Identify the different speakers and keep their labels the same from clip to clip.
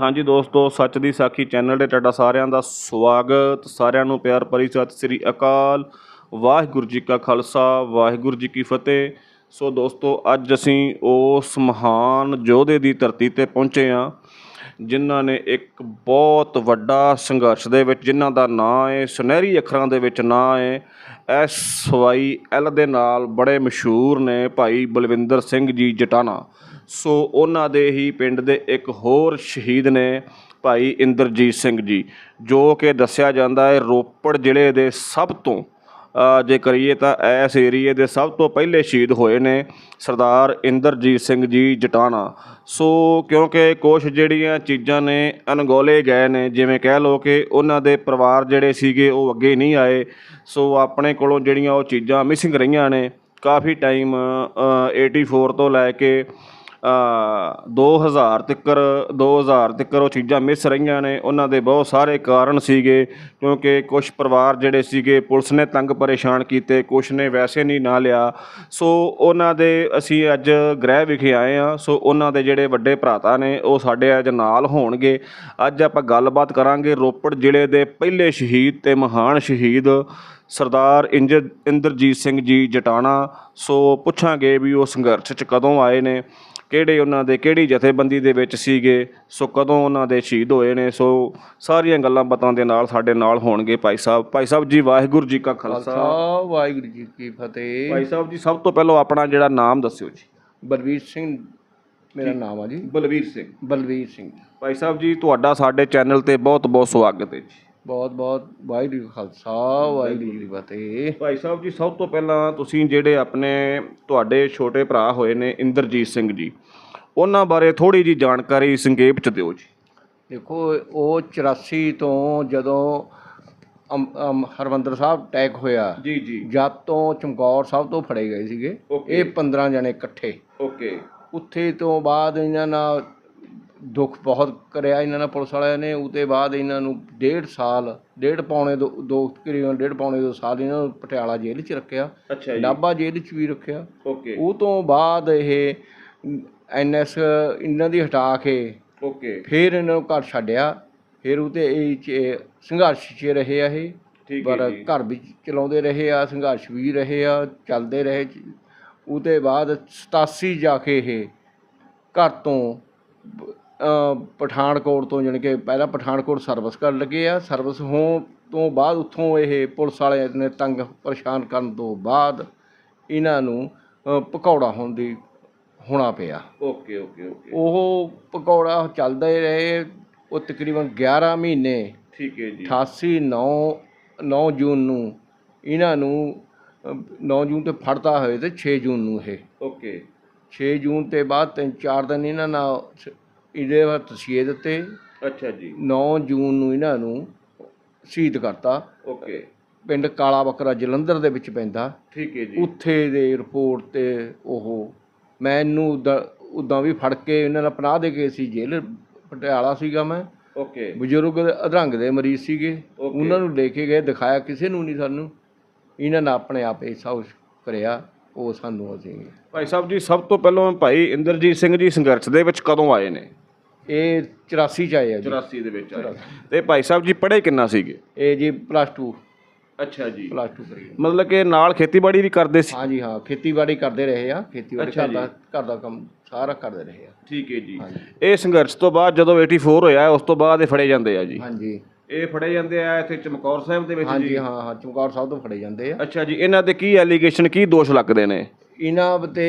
Speaker 1: ਹਾਂਜੀ ਦੋਸਤੋ, ਸੱਚ ਦੀ ਸਾਖੀ ਚੈਨਲ ਤੇ ਤੁਹਾਡਾ ਸਾਰਿਆਂ ਦਾ ਸਵਾਗਤ। ਸਾਰਿਆਂ ਨੂੰ ਪਿਆਰ ਭਰੀ ਸਤਿ ਸ੍ਰੀ ਅਕਾਲ। ਵਾਹਿਗੁਰੂ ਜੀ ਕਾ ਖਾਲਸਾ, ਵਾਹਿਗੁਰੂ ਜੀ ਕੀ ਫਤਿਹ। ਸੋ ਦੋਸਤੋ, ਅੱਜ ਅਸੀਂ ਉਸ ਮਹਾਨ ਯੋਧੇ ਦੀ ਧਰਤੀ ਤੇ ਪਹੁੰਚੇ ਹਾਂ, ਜਿਨ੍ਹਾਂ ਨੇ ਇੱਕ ਬਹੁਤ ਵੱਡਾ ਸੰਘਰਸ਼ ਦੇ ਵਿੱਚ, ਜਿਨ੍ਹਾਂ ਦਾ ਨਾਂ ਹੈ ਸੁਨਹਿਰੀ ਅੱਖਰਾਂ ਦੇ ਵਿੱਚ ਨਾਂ ਹੈ ਐਸ ਵਾਈ ਐਲ ਦੇ ਨਾਲ ਬੜੇ ਮਸ਼ਹੂਰ ਨੇ ਭਾਈ ਬਲਵਿੰਦਰ ਸਿੰਘ ਜੀ ਜਟਾਣਾ। ਸੋ ਉਹਨਾਂ ਦੇ ਹੀ ਪਿੰਡ ਦੇ ਇੱਕ ਹੋਰ ਸ਼ਹੀਦ ਨੇ ਭਾਈ ਇੰਦਰਜੀਤ ਸਿੰਘ ਜੀ, ਜੋ ਕਿ ਦੱਸਿਆ ਜਾਂਦਾ ਹੈ ਰੋਪੜ ਜ਼ਿਲ੍ਹੇ ਦੇ ਸਭ ਤੋਂ ਜੇ ਕਰੀਏ ਤਾਂ ਇਸ ਏਰੀਏ ਦੇ ਸਭ ਤੋਂ ਪਹਿਲੇ ਸ਼ਹੀਦ ਹੋਏ ਨੇ ਸਰਦਾਰ ਇੰਦਰਜੀਤ ਸਿੰਘ ਜੀ ਜਟਾਣਾ। ਸੋ ਕਿਉਂਕਿ ਕੁਛ ਜਿਹੜੀਆਂ ਚੀਜ਼ਾਂ ਨੇ ਅਣਗੌਲੇ ਗਏ ਨੇ, ਜਿਵੇਂ ਕਹਿ ਲਓ ਕਿ ਉਹਨਾਂ ਦੇ ਪਰਿਵਾਰ ਜਿਹੜੇ ਸੀਗੇ ਉਹ ਅੱਗੇ ਨਹੀਂ ਆਏ, ਸੋ ਆਪਣੇ ਕੋਲੋਂ ਜਿਹੜੀਆਂ ਉਹ ਚੀਜ਼ਾਂ ਮਿਸਿੰਗ ਰਹੀਆਂ ਨੇ, ਕਾਫੀ ਟਾਈਮ 84 ਤੋਂ ਲੈ ਕੇ 2000 ਤੱਕਰ 2000 ਤੱਕਰ ਉਹ ਚੀਜ਼ਾਂ ਮਿਸ ਰਹੀਆਂ ਨੇ। ਉਹਨਾਂ ਦੇ ਬਹੁਤ ਸਾਰੇ ਕਾਰਨ ਸੀਗੇ, ਕਿਉਂਕਿ ਕੁਝ ਪਰਿਵਾਰ ਜਿਹੜੇ ਸੀਗੇ, ਪੁਲਿਸ ਨੇ ਤੰਗ ਪਰੇਸ਼ਾਨ ਕੀਤੇ ਕੁਝ ਨੇ ਵੈਸੇ ਨਹੀਂ ਨਾ ਲਿਆ। ਸੋ ਉਹਨਾਂ ਦੇ ਅਸੀਂ ਅੱਜ ਗ੍ਰਹਿ ਵਿਖੇ ਆਏ ਆ ਸੋ ਉਹਨਾਂ ਦੇ ਜਿਹੜੇ ਵੱਡੇ ਭਰਾਤਾ ਨੇ, ਉਹ ਸਾਡੇ ਅੱਜ ਨਾਲ ਹੋਣਗੇ। ਅੱਜ ਆਪਾਂ ਗੱਲਬਾਤ ਕਰਾਂਗੇ ਰੋਪੜ ਜ਼ਿਲ੍ਹੇ ਦੇ ਪਹਿਲੇ ਸ਼ਹੀਦ ਤੇ ਮਹਾਨ ਸ਼ਹੀਦ ਸਰਦਾਰ ਇੰਜ, ਇੰਦਰਜੀਤ ਸਿੰਘ ਜੀ ਜਟਾਣਾ। ਸੋ ਪੁੱਛਾਂਗੇ ਵੀ ਉਹ ਸੰਘਰਸ਼ 'ਚ ਕਦੋਂ ਆਏ ਨੇ। ਕਿਹੜੇ ਉਹਨਾਂ ਦੇ ਕਿਹੜੀ ਜਥੇਬੰਦੀ ਦੇ ਵਿੱਚ ਸੀਗੇ ਸੋ ਕਦੋਂ ਉਹਨਾਂ ਦੇ ਸ਼ਹੀਦ ਹੋਏ ਨੇ ਸੋ ਸਾਰੀਆਂ ਗੱਲਾਂ ਬਾਤਾਂ ਦੇ ਨਾਲ ਸਾਡੇ ਨਾਲ ਹੋਣਗੇ ਭਾਈ ਸਾਹਿਬ। ਭਾਈ ਸਾਹਿਬ ਜੀ ਵਾਹਿਗੁਰੂ ਜੀ ਕਾ ਖਾਲਸਾ।
Speaker 2: ਵਾਹਿਗੁਰੂ ਜੀ ਕੀ ਫਤਿਹ।
Speaker 1: ਭਾਈ ਸਾਹਿਬ ਜੀ ਸਭ ਤੋਂ ਪਹਿਲਾਂ ਆਪਣਾ ਜਿਹੜਾ ਨਾਮ ਦੱਸਿਓ ਜੀ।
Speaker 2: ਬਲਵੀਰ ਸਿੰਘ ਮੇਰਾ ਨਾਮ ਆ ਜੀ।
Speaker 1: ਬਲਵੀਰ ਸਿੰਘ।
Speaker 2: ਬਲਵੀਰ ਸਿੰਘ।
Speaker 1: ਭਾਈ ਸਾਹਿਬ ਜੀ ਤੁਹਾਡਾ ਸਾਡੇ ਚੈਨਲ ਤੇ ਬਹੁਤ ਬਹੁਤ ਸਵਾਗਤ ਹੈ ਜੀ।
Speaker 2: ਬਹੁਤ ਬਹੁਤ ਵਾਹਿਗੁਰੂ ਜੀ ਕਾ ਖਾਲਸਾ ਵਾਹਿਗੁਰੂ ਜੀ ਕੀ ਫਤਿਹ।
Speaker 1: ਭਾਈ ਸਾਹਿਬ ਜੀ ਸਭ ਤੋਂ ਪਹਿਲਾਂ ਤੁਸੀਂ ਜਿਹੜੇ ਆਪਣੇ ਤੁਹਾਡੇ ਛੋਟੇ ਭਰਾ ਹੋਏ ਨੇ ਇੰਦਰਜੀਤ ਸਿੰਘ ਜੀ ਉਹਨਾਂ ਬਾਰੇ ਥੋੜੀ ਜੀ ਜਾਣਕਾਰੀ ਸੰਖੇਪ ਚ ਦਿਓ ਜੀ।
Speaker 2: ਦੇਖੋ ਉਹ 84 ਤੋਂ ਜਦੋਂ ਅਮ- ਅਮ ਹਰਮੰਦਰ ਸਾਹਿਬ ਅਟੈਕ ਹੋਇਆ
Speaker 1: ਜੀ ਜੀ।
Speaker 2: ਜਦ ਤੋਂ ਚਮਕੌਰ ਸਾਹਿਬ ਤੋਂ ਫੜੇ ਗਏ ਸੀਗੇ
Speaker 1: Okay.
Speaker 2: ਇਹ 15 ਜਣੇ ਇਕੱਠੇ।
Speaker 1: ਓਕੇ।
Speaker 2: ਉੱਥੇ ਤੋਂ ਬਾਅਦ ਇਹਨਾਂ ਨਾਲ ਦੁੱਖ ਬਹੁਤ ਕਰਿਆ ਇਹਨਾਂ ਨਾਲ ਪੁਲਿਸ ਵਾਲਿਆਂ ਨੇ ਉਤੇ ਬਾਅਦ ਇਹਨਾਂ ਨੂੰ ਡੇਢ ਸਾਲ ਡੇਢ ਪੌਣੇ ਦੋ ਦੋ ਤਕਰੀਬਨ ਡੇਢ ਪੌਣੇ ਦੋ ਸਾਲ ਇਹਨਾਂ ਨੂੰ ਪਟਿਆਲਾ ਜੇਲ੍ਹ 'ਚ ਰੱਖਿਆ
Speaker 1: ਅੱਛਾ ਜੀ।
Speaker 2: ਨਾਭਾ ਜੇਲ੍ਹ 'ਚ ਵੀ ਰੱਖਿਆ।
Speaker 1: ਓਕੇ।
Speaker 2: ਉਹ ਤੋਂ ਬਾਅਦ ਇਹ ਐਨਐਸ ਇਹਨਾਂ ਦੀ ਹਟਾ ਕੇ
Speaker 1: ਓਕੇ।
Speaker 2: ਫਿਰ ਇਹਨਾਂ ਨੂੰ ਘਰ ਛੱਡਿਆ। ਫਿਰ ਉਤੇ ਇਹ 'ਚ ਸੰਘਰਸ਼ 'ਚ ਰਹੇ ਆ ਇਹ।
Speaker 1: ਠੀਕ ਹੈ
Speaker 2: ਪਰ
Speaker 1: ਜੀ।
Speaker 2: ਘਰ ਵਿੱਚ ਚਲਾਉਂਦੇ ਰਹੇ ਆ ਸੰਘਰਸ਼ ਵੀ ਰਹੇ ਆ ਚੱਲਦੇ ਰਹੇ ਉਹਦੇ ਬਾਅਦ 87 ਜਾ ਕੇ ਇਹ ਘਰ ਤੋਂ ਪਠਾਨਕੋਟ ਤੋਂ ਜਾਣੀ ਕਿ ਪਹਿਲਾਂ ਪਠਾਨਕੋਟ ਸਰਵਿਸ ਕਰਨ ਲੱਗੇ ਆ। ਸਰਵਿਸ ਹੋਣ ਤੋਂ ਬਾਅਦ ਉੱਥੋਂ ਇਹ ਪੁਲਿਸ ਵਾਲਿਆਂ ਨੇ ਤੰਗ ਪਰੇਸ਼ਾਨ ਕਰਨ ਤੋਂ ਬਾਅਦ ਇਹਨਾਂ ਨੂੰ ਅ, ਭਕੌੜਾ ਹੋਣ ਦੀ ਹੋਣਾ ਪਿਆ।
Speaker 1: Okay okay okay.
Speaker 2: ਉਹ ਭਕੌੜਾ ਚੱਲਦੇ ਰਹੇ। ਉਹ ਤਕਰੀਬਨ 11 ਮਹੀਨੇ
Speaker 1: ਠੀਕ ਹੈ ਜੀ।
Speaker 2: 88 9 9 ਜੂਨ ਨੂੰ ਇਹਨਾਂ ਨੂੰ ਅ, 9 ਜੂਨ ਤੇ ਫੜਦਾ ਹੋਏ ਤੇ 6 ਜੂਨ ਨੂੰ ਇਹ।
Speaker 1: ਓਕੇ।
Speaker 2: 6 ਜੂਨ ਤੇ ਬਾਅਦ ਤਿੰਨ ਚਾਰ ਦਿਨ ਇਹਨਾਂ ਨਾਲ ਇਹਦੇ ਬਾਅਦ ਤਸੀਹੇ ਦਿੱਤੇ।
Speaker 1: ਅੱਛਾ ਜੀ।
Speaker 2: 9 ਜੂਨ ਨੂੰ ਇਹਨਾਂ ਨੂੰ ਸ਼ਹੀਦ ਕਰਤਾ।
Speaker 1: ਓਕੇ।
Speaker 2: ਪਿੰਡ ਕਾਲਾ ਬੱਕਰਾ ਜਲੰਧਰ ਦੇ ਵਿੱਚ ਪੈਂਦਾ।
Speaker 1: ਠੀਕ ਹੈ ਜੀ।
Speaker 2: ਉੱਥੇ ਦੇ ਰਿਪੋਰਟ ਤੇ ਉਹ ਮੈਨੂੰ ਉਦਾਂ ਵੀ ਫੜ ਕੇ ਇਹਨਾਂ ਨਾਲ ਪਨਾਹ ਦੇ ਕੇ ਸੀ ਜੇਲ੍ਹ ਪਟਿਆਲਾ ਸੀਗਾ ਮੈਂ।
Speaker 1: ਓਕੇ।
Speaker 2: ਬਜ਼ੁਰਗ ਦੇ ਅਧਰੰਗ ਦੇ ਮਰੀਜ਼ ਸੀਗੇ. ਉਹਨਾਂ ਨੂੰ ਲੈ ਕੇ ਗਏ ਦਿਖਾਇਆ ਕਿਸੇ ਨੂੰ ਨਹੀਂ ਸਾਨੂੰ। ਇਹਨਾਂ ਨੇ ਆਪਣੇ ਆਪ ਇਹ ਸਭ ਕੁਛ ਕਰਿਆ ਉਹ ਸਾਨੂੰ ਅਸੀਂ
Speaker 1: ਭਾਈ ਸਾਹਿਬ ਜੀ ਸਭ ਤੋਂ ਪਹਿਲਾਂ ਭਾਈ ਇੰਦਰਜੀਤ ਸਿੰਘ ਜੀ ਸੰਘਰਸ਼ ਦੇ ਵਿੱਚ ਕਦੋਂ ਆਏ ਨੇ?
Speaker 2: ਇਹ 84 ਚ ਆਏ ਆ ਜੀ।
Speaker 1: 84 ਦੇ ਵਿੱਚ ਆਏ। ਤੇ ਭਾਈ ਸਾਹਿਬ ਜੀ ਪੜ੍ਹੇ ਕਿੰਨਾ ਸੀਗੇ?
Speaker 2: ਇਹ ਜੀ ਪਲੱਸ 2
Speaker 1: ਅੱਛਾ ਜੀ।
Speaker 2: ਪਲੱਸ 2 ਕਰੀ
Speaker 1: ਮਤਲਬ ਕਿ ਨਾਲ ਖੇਤੀਬਾੜੀ ਵੀ ਕਰਦੇ ਸੀ?
Speaker 2: ਹਾਂਜੀ ਹਾਂ ਖੇਤੀਬਾੜੀ ਕਰਦੇ ਰਹੇ ਆ। ਖੇਤੀਬਾੜੀ ਘਰ ਦਾ ਘਰ ਦਾ ਕੰਮ ਸਾਰਾ ਕਰਦੇ ਰਹੇ ਆ।
Speaker 1: ਠੀਕ ਹੈ ਜੀ।
Speaker 2: ਹਾਂਜੀ।
Speaker 1: ਇਹ ਸੰਘਰਸ਼ ਤੋਂ ਬਾਅਦ ਜਦੋਂ 84 ਹੋਇਆ ਉਸ ਤੋਂ ਬਾਅਦ ਇਹ ਫੜੇ ਜਾਂਦੇ ਆ ਜੀ?
Speaker 2: ਹਾਂਜੀ।
Speaker 1: ਇਹ ਫੜੇ ਜਾਂਦੇ ਆ ਇੱਥੇ ਚਮਕੌਰ ਸਾਹਿਬ ਦੇ ਵਿੱਚ
Speaker 2: ਹਾਂਜੀ
Speaker 1: ਜੀ
Speaker 2: ਹਾਂ ਹਾਂ ਚਮਕੌਰ ਸਾਹਿਬ ਤੋਂ ਫੜੇ ਜਾਂਦੇ ਆ।
Speaker 1: ਅੱਛਾ ਜੀ ਇਹਨਾਂ ਦੇ ਕੀ ਐਲੀਗੇਸ਼ਨ ਕੀ ਦੋਸ਼ ਲੱਗਦੇ ਨੇ?
Speaker 2: ਇਹਨਾਂ ਤੇ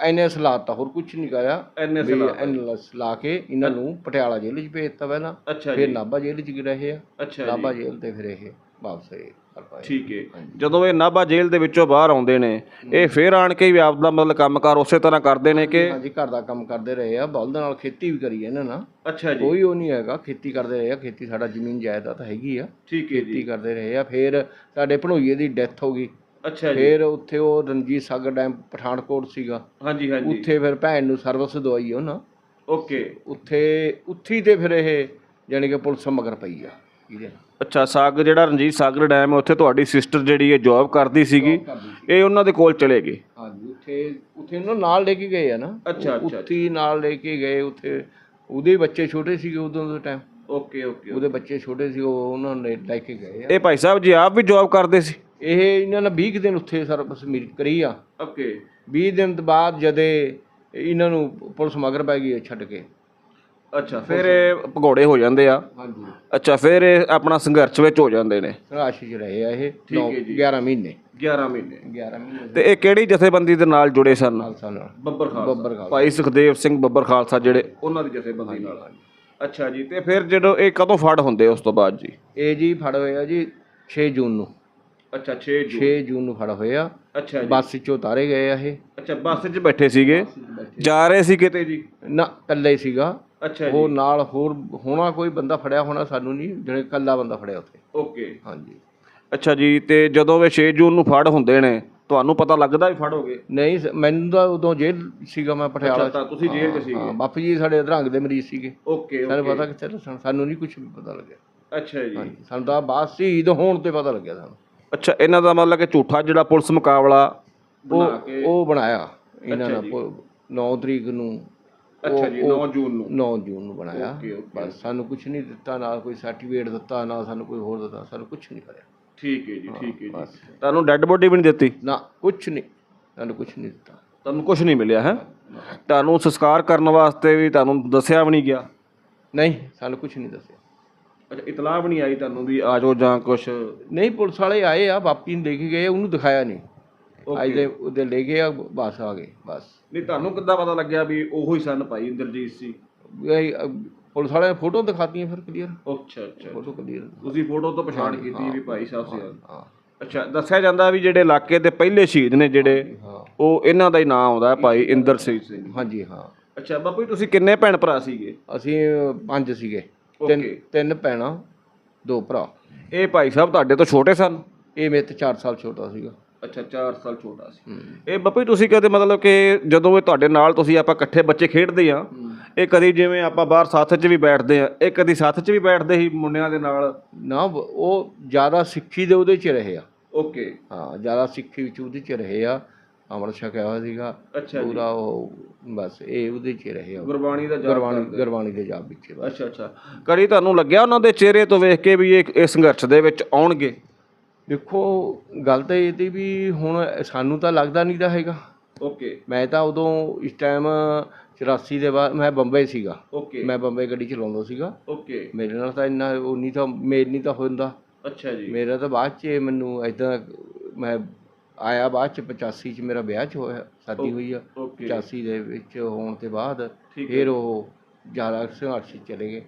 Speaker 2: ਐਨਐਸ ਲਾਤਾ ਹੋਰ ਕੁਝ ਨਹੀਂ ਕਰਿਆ।
Speaker 1: NS
Speaker 2: ਲਾ ਕੇ ਇਹਨਾਂ ਨੂੰ ਪਟਿਆਲਾ ਜੇਲ੍ਹ 'ਚ ਭੇਜਤਾ ਪਹਿਲਾਂ
Speaker 1: ਅੱਛਾ
Speaker 2: ਫਿਰ ਨਾਭਾ ਜੇਲ੍ਹ 'ਚ ਰਹੇ ਆ।
Speaker 1: ਅੱਛਾ
Speaker 2: ਨਾਭਾ ਜੇਲ੍ਹ ਤੇ ਫਿਰ ਇਹ ਵਾਪਸ ਆਏ
Speaker 1: ਠੀਕ ਹੈ ਜਦੋਂ ਇਹ ਨਾਭਾ ਜੇਲ੍ਹ ਦੇ ਵਿੱਚੋਂ ਬਾਹਰ ਆਉਂਦੇ ਨੇ ਇਹ ਫੇਰ ਆਣ ਕੇ ਵੀ ਆਪਦਾ ਮਤਲਬ ਕੰਮਕਾਰ ਉਸੇ ਤਰ੍ਹਾਂ ਕਰਦੇ ਨੇ ਕਿ
Speaker 2: ਹਾਂਜੀ ਘਰ ਦਾ ਕੰਮ ਕਰਦੇ ਰਹੇ ਆ ਬਲਦ ਨਾਲ ਖੇਤੀ ਵੀ ਕਰੀ ਇਹਨਾਂ ਨਾਲ।
Speaker 1: ਅੱਛਾ
Speaker 2: ਕੋਈ ਉਹ ਨਹੀਂ ਹੈਗਾ ਖੇਤੀ ਕਰਦੇ ਰਹੇ ਆ ਖੇਤੀ ਸਾਡਾ ਜ਼ਮੀਨ ਜਾਇਦਾਦ ਤਾਂ ਹੈਗੀ ਆ।
Speaker 1: ਠੀਕ ਹੈ
Speaker 2: ਖੇਤੀ ਕਰਦੇ ਰਹੇ ਆ ਫਿਰ ਸਾਡੇ ਭਣੋਈਏ ਦੀ ਡੈਥ ਹੋ ਗਈ।
Speaker 1: ਅੱਛਾ
Speaker 2: ਫਿਰ ਉੱਥੇ ਉਹ ਰਣਜੀਤ ਸਾਗਰ ਡੈਮ ਪਠਾਨਕੋਟ ਸੀਗਾ।
Speaker 1: ਹਾਂਜੀ ਹਾਂਜੀ।
Speaker 2: ਉੱਥੇ ਫਿਰ ਭੈਣ ਨੂੰ ਸਰਵਿਸ ਦਵਾਈ ਉਹਨਾਂ।
Speaker 1: ਓਕੇ।
Speaker 2: ਉੱਥੇ ਉੱਥੀ ਤੇ ਫਿਰ ਇਹ ਜਾਣੀ ਕਿ ਪੁਲਿਸ ਮਗਰ ਪਈ ਆ ਇਹਦੇ
Speaker 1: ਅੱਛਾ ਸਾਗ ਜਿਹੜਾ ਰਣਜੀਤ ਸਾਗਰ ਡੈਮ ਹੈ ਉੱਥੇ ਤੁਹਾਡੀ ਸਿਸਟਰ ਜਿਹੜੀ ਹੈ ਜੌਬ ਕਰਦੀ ਸੀਗੀ ਇਹ ਉਹਨਾਂ ਦੇ ਕੋਲ ਚਲੇ ਗਏ?
Speaker 2: ਹਾਂਜੀ ਉੱਥੇ ਉੱਥੇ ਉਹਨਾਂ ਨਾਲ ਲੈ ਕੇ ਗਏ ਆ ਨਾ।
Speaker 1: ਅੱਛਾ, ਅੱਛਾ,
Speaker 2: ਉੱਥੀ ਨਾਲ ਲੈ ਕੇ ਗਏ ਉੱਥੇ ਉਹਦੇ ਬੱਚੇ ਛੋਟੇ ਸੀਗੇ ਉਦੋਂ ਦੇ ਟਾਈਮ
Speaker 1: ਓਕੇ ਓਕੇ
Speaker 2: ਉਹਦੇ ਬੱਚੇ ਛੋਟੇ ਸੀ ਉਹ ਉਹਨਾਂ ਨੇ ਲੈ ਕੇ ਗਏ ਆ।
Speaker 1: ਇਹ ਭਾਈ ਸਾਹਿਬ ਜੀ ਆਪ ਵੀ ਜੌਬ ਕਰਦੇ ਸੀ?
Speaker 2: ਇਹ ਇਹਨਾਂ ਨੇ 20 ਕੁ ਦਿਨ ਉੱਥੇ ਸਰਵਿਸ ਮੇਰੀ ਕਰੀ ਆ।
Speaker 1: ਓਕੇ।
Speaker 2: 20 ਦਿਨ ਤੋਂ ਬਾਅਦ ਜਦੇ ਇਹਨਾਂ ਨੂੰ ਪੁਲਿਸ ਮਗਰ ਪੈ ਗਈ ਹੈ ਛੱਡ ਕੇ।
Speaker 1: ਅੱਛਾ ਫਿਰ ਇਹ ਭਗੌੜੇ ਹੋ ਜਾਂਦੇ ਆ।
Speaker 2: ਹਾਂਜੀ।
Speaker 1: ਅੱਛਾ ਫਿਰ ਇਹ ਆਪਣਾ ਸੰਘਰਸ਼ ਵਿੱਚ ਹੋ ਜਾਂਦੇ ਨੇ।
Speaker 2: ਸੰਘਰਸ਼ 'ਚ ਰਹੇ ਆ ਇਹ
Speaker 1: ਠੀਕ
Speaker 2: ਨੌ-
Speaker 1: ਹੈ ਜੀ।
Speaker 2: 11 ਮਹੀਨੇ।
Speaker 1: 11 ਮਹੀਨੇ।
Speaker 2: 11 ਮਹੀਨੇ।
Speaker 1: ਤੇ ਇਹ ਕਿਹੜੀ ਜਥੇਬੰਦੀ ਦੇ ਨਾਲ ਜੁੜੇ ਸਨ?
Speaker 2: ਖਾਲਸਾ ਨਾਲ।
Speaker 1: ਬੱਬਰ
Speaker 2: ਬੱਬਰ ਖਾਲਸਾ।
Speaker 1: ਭਾਈ ਸੁਖਦੇਵ ਸਿੰਘ ਬੱਬਰ ਖਾਲਸਾ ਜਿਹੜੇ ਉਹਨਾਂ ਦੀ ਜਥੇਬੰਦੀ ਨਾਲ ਅੱਛਾ ਜੀ ਤੇ ਫਿਰ ਜਦੋਂ ਇਹ ਕਦੋਂ ਫੜ ਹੁੰਦੇ ਉਸ ਤੋਂ ਬਾਅਦ ਜੀ?
Speaker 2: ਇਹ ਜੀ ਫੜ ਹੋਇਆ ਜੀ 6 ਜੂਨ ਨੂੰ।
Speaker 1: ਅੱਛਾ 6
Speaker 2: 6 ਜੂਨ ਨੂੰ ਫੜ ਹੋਇਆ।
Speaker 1: ਅੱਛਾ ਜੀ।
Speaker 2: ਬੱਸ 'ਚੋਂ ਉਤਾਰੇ ਗਏ ਆ ਇਹ।
Speaker 1: ਅੱਛਾ ਬੱਸ 'ਚ ਬੈਠੇ ਸੀਗੇ। ਜਾ ਰਹੇ ਸੀ ਕਿਤੇ ਜੀ?
Speaker 2: ਨਾ ਇਕੱਲੇ ਸੀਗਾ।
Speaker 1: ਅੱਛਾ
Speaker 2: ਉਹ ਨਾਲ ਹੋਰ ਹੋਣਾ ਕੋਈ ਬੰਦਾ ਫੜਿਆ ਹੋਣਾ ਸਾਨੂੰ ਨਹੀਂ ਜਿਹੜੇ ਇਕੱਲਾ ਬੰਦਾ ਫੜਿਆ ਉੱਥੇ।
Speaker 1: ਓਕੇ।
Speaker 2: ਹਾਂਜੀ।
Speaker 1: ਅੱਛਾ ਜੀ ਤੇ ਜਦੋਂ ਇਹ 6 ਜੂਨ ਨੂੰ ਫੜ ਹੁੰਦੇ ਨੇ ਤੁਹਾਨੂੰ ਪਤਾ ਲੱਗਦਾ ਵੀ ਫੜ
Speaker 2: ਨਹੀਂ ਸ- ਮੈਨੂੰ ਤਾਂ ਉਦੋਂ ਜੇਲ੍ਹ ਸੀਗਾ ਮੈਂ ਪਟਿਆਲਾ
Speaker 1: ਤਾਂ ਤੁਸੀਂ ਜੇਲ੍ਹ 'ਚ ਸੀਗੇ।
Speaker 2: ਹਾਂ, ਬਾਪੂ ਜੀ ਸਾਡੇ ਅਧਰੰਗ ਦੇ ਮਰੀਜ਼ ਸੀਗੇ।
Speaker 1: ਓਕੇ
Speaker 2: ਸਾਨੂੰ ਪਤਾ ਕਿੱਥੇ ਦੱਸਣ ਸਾਨੂੰ ਨਹੀਂ ਕੁਝ ਵੀ ਪਤਾ ਲੱਗਿਆ।
Speaker 1: ਅੱਛਾ ਜੀ।
Speaker 2: ਹਾਂਜੀ ਸਾਨੂੰ ਤਾਂ ਬਾਅਦ ਸ਼ਹੀਦ ਹੋਣ ਤੇ ਪਤਾ ਲੱਗਿਆ ਸਾਨੂੰ।
Speaker 1: ਅੱਛਾ ਇਹਨਾਂ ਦਾ ਮਤਲਬ ਕਿ ਝੂਠਾ ਜਿਹੜਾ ਪੁਲਿਸ ਮੁਕਾਬਲਾ
Speaker 2: ਉਹ ਉਹ ਬਣਾਇਆ ਇਹਨਾਂ ਨੇ
Speaker 1: ਜੀ।
Speaker 2: 9 ਤਰੀਕ ਨੂੰ।
Speaker 1: ਅੱਛਾ ਜੀ 9 ਜੂਨ ਨੂੰ।
Speaker 2: 9 ਜੂਨ ਨੂੰ ਬਣਾਇਆ। ਬਸ ਸਾਨੂੰ ਕੁਝ ਨਹੀਂ ਦਿੱਤਾ ਨਾ ਕੋਈ ਸਰਟੀਫਿਕੇਟ ਦਿੱਤਾ ਨਾ ਸਾਨੂੰ ਕੋਈ ਹੋਰ ਦਿੱਤਾ ਸਾਨੂੰ ਕੁਝ ਨਹੀਂ ਕਰਿਆ।
Speaker 1: ਠੀਕ ਹੈ ਜੀ ਠੀਕ ਹੈ ਜੀ।
Speaker 2: ਬਸ।
Speaker 1: ਤੁਹਾਨੂੰ ਡੈੱਡ ਬੋਡੀ ਵੀ ਨਹੀਂ ਦਿੱਤੀ?
Speaker 2: ਨਾ ਕੁਝ ਨਹੀਂ। ਸਾਨੂੰ ਕੁਝ ਨਹੀਂ ਦਿੱਤਾ।
Speaker 1: ਤੁਹਾਨੂੰ ਕੁਝ ਨਹੀਂ ਮਿਲਿਆ ਹੈ? ਤੁਹਾਨੂੰ ਸੰਸਕਾਰ ਕਰਨ ਵਾਸਤੇ ਵੀ ਤੁਹਾਨੂੰ ਦੱਸਿਆ ਵੀ ਨਹੀਂ ਗਿਆ?
Speaker 2: ਨਹੀਂ ਸਾਨੂੰ ਕੁਝ ਨਹੀਂ ਦੱਸਿਆ।
Speaker 1: ਅੱਛਾ ਇਤਲਾਹ ਵੀ ਨਹੀਂ ਆਈ ਤੁਹਾਨੂੰ ਵੀ ਆ ਜਾਓ ਜਾਂ ਕੁਝ
Speaker 2: ਨਹੀਂ ਪੁਲਿਸ ਵਾਲੇ ਆਏ ਆ ਬਾਪੀ ਨੂੰ ਲੈ ਕੇ ਗਏ ਉਹਨੂੰ ਦਿਖਾਇਆ ਨਹੀਂ। ਅੱਜ ਦੇ ਉਹਦੇ ਲੈ ਗਏ ਆ ਬਸ ਆ ਗਏ ਬਸ।
Speaker 1: ਨਹੀਂ ਤੁਹਾਨੂੰ ਕਿੱਦਾਂ ਪਤਾ ਲੱਗਿਆ ਵੀ ਉਹੋ ਹੀ ਸਨ ਭਾਈ ਇੰਦਰਜੀਤ ਸੀ
Speaker 2: ਇਹ, ਪੁਲਿਸ ਵਾਲਿਆਂ ਨੇ ਫੋਟੋ ਦਿਖਾਤੀਆਂ ਫਿਰ ਕਲੀਅਰ
Speaker 1: ਅੱਛਾ ਅੱਛਾ
Speaker 2: ਫੋਟੋ ਕਲੀਅਰ
Speaker 1: ਤੁਸੀਂ ਫੋਟੋ ਤੋਂ ਪਛਾਣ ਕੀਤੀ ਵੀ ਭਾਈ ਸਾਹਿਬ ਸੀ
Speaker 2: ਹਾਂ।
Speaker 1: ਅੱਛਾ ਦੱਸਿਆ ਜਾਂਦਾ ਵੀ ਜਿਹੜੇ ਇਲਾਕੇ ਦੇ ਪਹਿਲੇ ਸ਼ਹੀਦ ਨੇ ਜਿਹੜੇ
Speaker 2: ਹਾਂ।
Speaker 1: ਉਹ ਇਹਨਾਂ ਦਾ ਹੀ ਨਾਮ ਆਉਂਦਾ ਹੈ, ਭਾਈ ਇੰਦਰਜੀਤ ਸਿੰਘ।
Speaker 2: ਹਾਂਜੀ ਹਾਂ।
Speaker 1: ਅੱਛਾ ਬਾਪੂ ਜੀ ਤੁਸੀਂ ਕਿੰਨੇ ਭੈਣ ਭਰਾ ਸੀਗੇ?
Speaker 2: ਅਸੀਂ ਪੰਜ ਸੀਗੇ। ਤਿੰਨ ਤਿੰਨ ਭੈਣਾਂ ਦੋ ਭਰਾ।
Speaker 1: ਇਹ ਭਾਈ ਸਾਹਿਬ ਤੁਹਾਡੇ ਤੋਂ ਛੋਟੇ ਸਨ?
Speaker 2: ਇਹ ਮੇਰੇ ਤੋਂ 4 ਸਾਲ ਛੋਟਾ ਸੀਗਾ।
Speaker 1: ਅੱਛਾ 4 ਸਾਲ ਛੋਟਾ ਸੀ। ਇਹ ਬਾਪੂ ਤੁਸੀਂ ਕਹਦੇ ਮਤਲਬ ਕਿ ਜਦੋਂ ਇਹ ਤੁਹਾਡੇ ਨਾਲ ਤੁਸੀਂ ਆਪਾਂ ਇਕੱਠੇ ਬੱਚੇ ਖੇਡਦੇ ਆ ਇਹ ਕਦੀ ਜਿਵੇਂ ਆਪਾਂ ਬਾਹਰ ਸਾਥ 'ਚ ਵੀ ਬੈਠਦੇ ਆ ਇਹ ਕਦੀ ਸਾਥ 'ਚ ਵੀ ਬੈਠਦੇ ਸੀ ਮੁੰਡਿਆਂ ਦੇ ਨਾਲ?
Speaker 2: ਨਾ ਉਹ ਜ਼ਿਆਦਾ ਸਿੱਖੀ ਦੇ ਉਹਦੇ 'ਚ ਰਹੇ ਆ।
Speaker 1: ਓਕੇ
Speaker 2: ਹਾਂ ਜ਼ਿਆਦਾ ਸਿੱਖੀ ਵਿੱਚ ਉਹਦੇ 'ਚ ਰਹੇ ਆ। ਅੰਮ੍ਰਿਤ ਛਕਿਆ ਹੋਇਆ ਸੀਗਾ
Speaker 1: ਅੱਛਾ ਜੀ।
Speaker 2: ਪੂਰਾ ਉਹ ਬਸ ਇਹ ਉਹਦੇ 'ਚ ਰਹੇ ਆ
Speaker 1: ਗੁਰਬਾਣੀ ਦਾ ਜਾਪ
Speaker 2: ਗੁਰਬਾਣੀ ਗੁਰਬਾਣੀ ਦੇ ਜਾਪ ਵਿੱਚ ਬਸ।
Speaker 1: ਅੱਛਾ ਅੱਛਾ। ਕਦੀ ਤੁਹਾਨੂੰ ਲੱਗਿਆ ਉਹਨਾਂ ਦੇ ਚਿਹਰੇ ਤੋਂ ਵੇਖ ਕੇ ਵੀ ਇਹ ਇਹ ਸੰਘਰਸ਼ ਦੇ ਵਿੱਚ ਆਉਣਗੇ?
Speaker 2: ਦੇਖੋ ਗੱਲ ਤਾਂ ਇਹ ਤੇ ਵੀ ਹੁਣ ਸਾਨੂੰ ਤਾਂ ਲੱਗਦਾ ਨਹੀਂ ਤਾਂ ਹੈਗਾ।
Speaker 1: ਓਕੇ।
Speaker 2: ਮੈਂ ਤਾਂ ਉਦੋਂ ਇਸ ਟਾਈਮ 84 ਦੇ ਬਾਅਦ ਮੈਂ ਬੰਬਈ ਸੀਗਾ।
Speaker 1: ਓਕੇ।
Speaker 2: ਮੈਂ ਬੰਬਈ ਗੱਡੀ ਚਲਾਉਂਦਾ ਸੀਗਾ।
Speaker 1: ਓਕੇ।
Speaker 2: ਮੇਰੇ ਨਾਲ ਤਾਂ ਇੰਨਾ ਉਹ ਨਹੀਂ ਤਾਂ ਮੇਲ ਨਹੀਂ ਤਾਂ ਹੁੰਦਾ।
Speaker 1: ਅੱਛਾ ਜੀ।
Speaker 2: ਮੇਰਾ ਤਾਂ ਬਾਅਦ ਚ ਮੈਨੂੰ ਐਦਾਂ ਮੈਂ ਆਇਆ ਬਾਅਦ ਚ 85 ਚ ਮੇਰਾ ਵਿਆਹ ਚ ਹੋਇਆ ਸ਼ਾਦੀ ਹੋਈ ਆ।
Speaker 1: ਓਕੇ।
Speaker 2: 85 ਦੇ ਵਿੱਚ ਹੋਣ ਤੇ ਬਾਅਦ
Speaker 1: ਠੀਕ ਹੈ।
Speaker 2: ਫਿਰ ਉਹ ਜ਼ਿਆਦਾ ਸੰਘਰਸ਼ 'ਚ ਚਲੇ ਗਏ।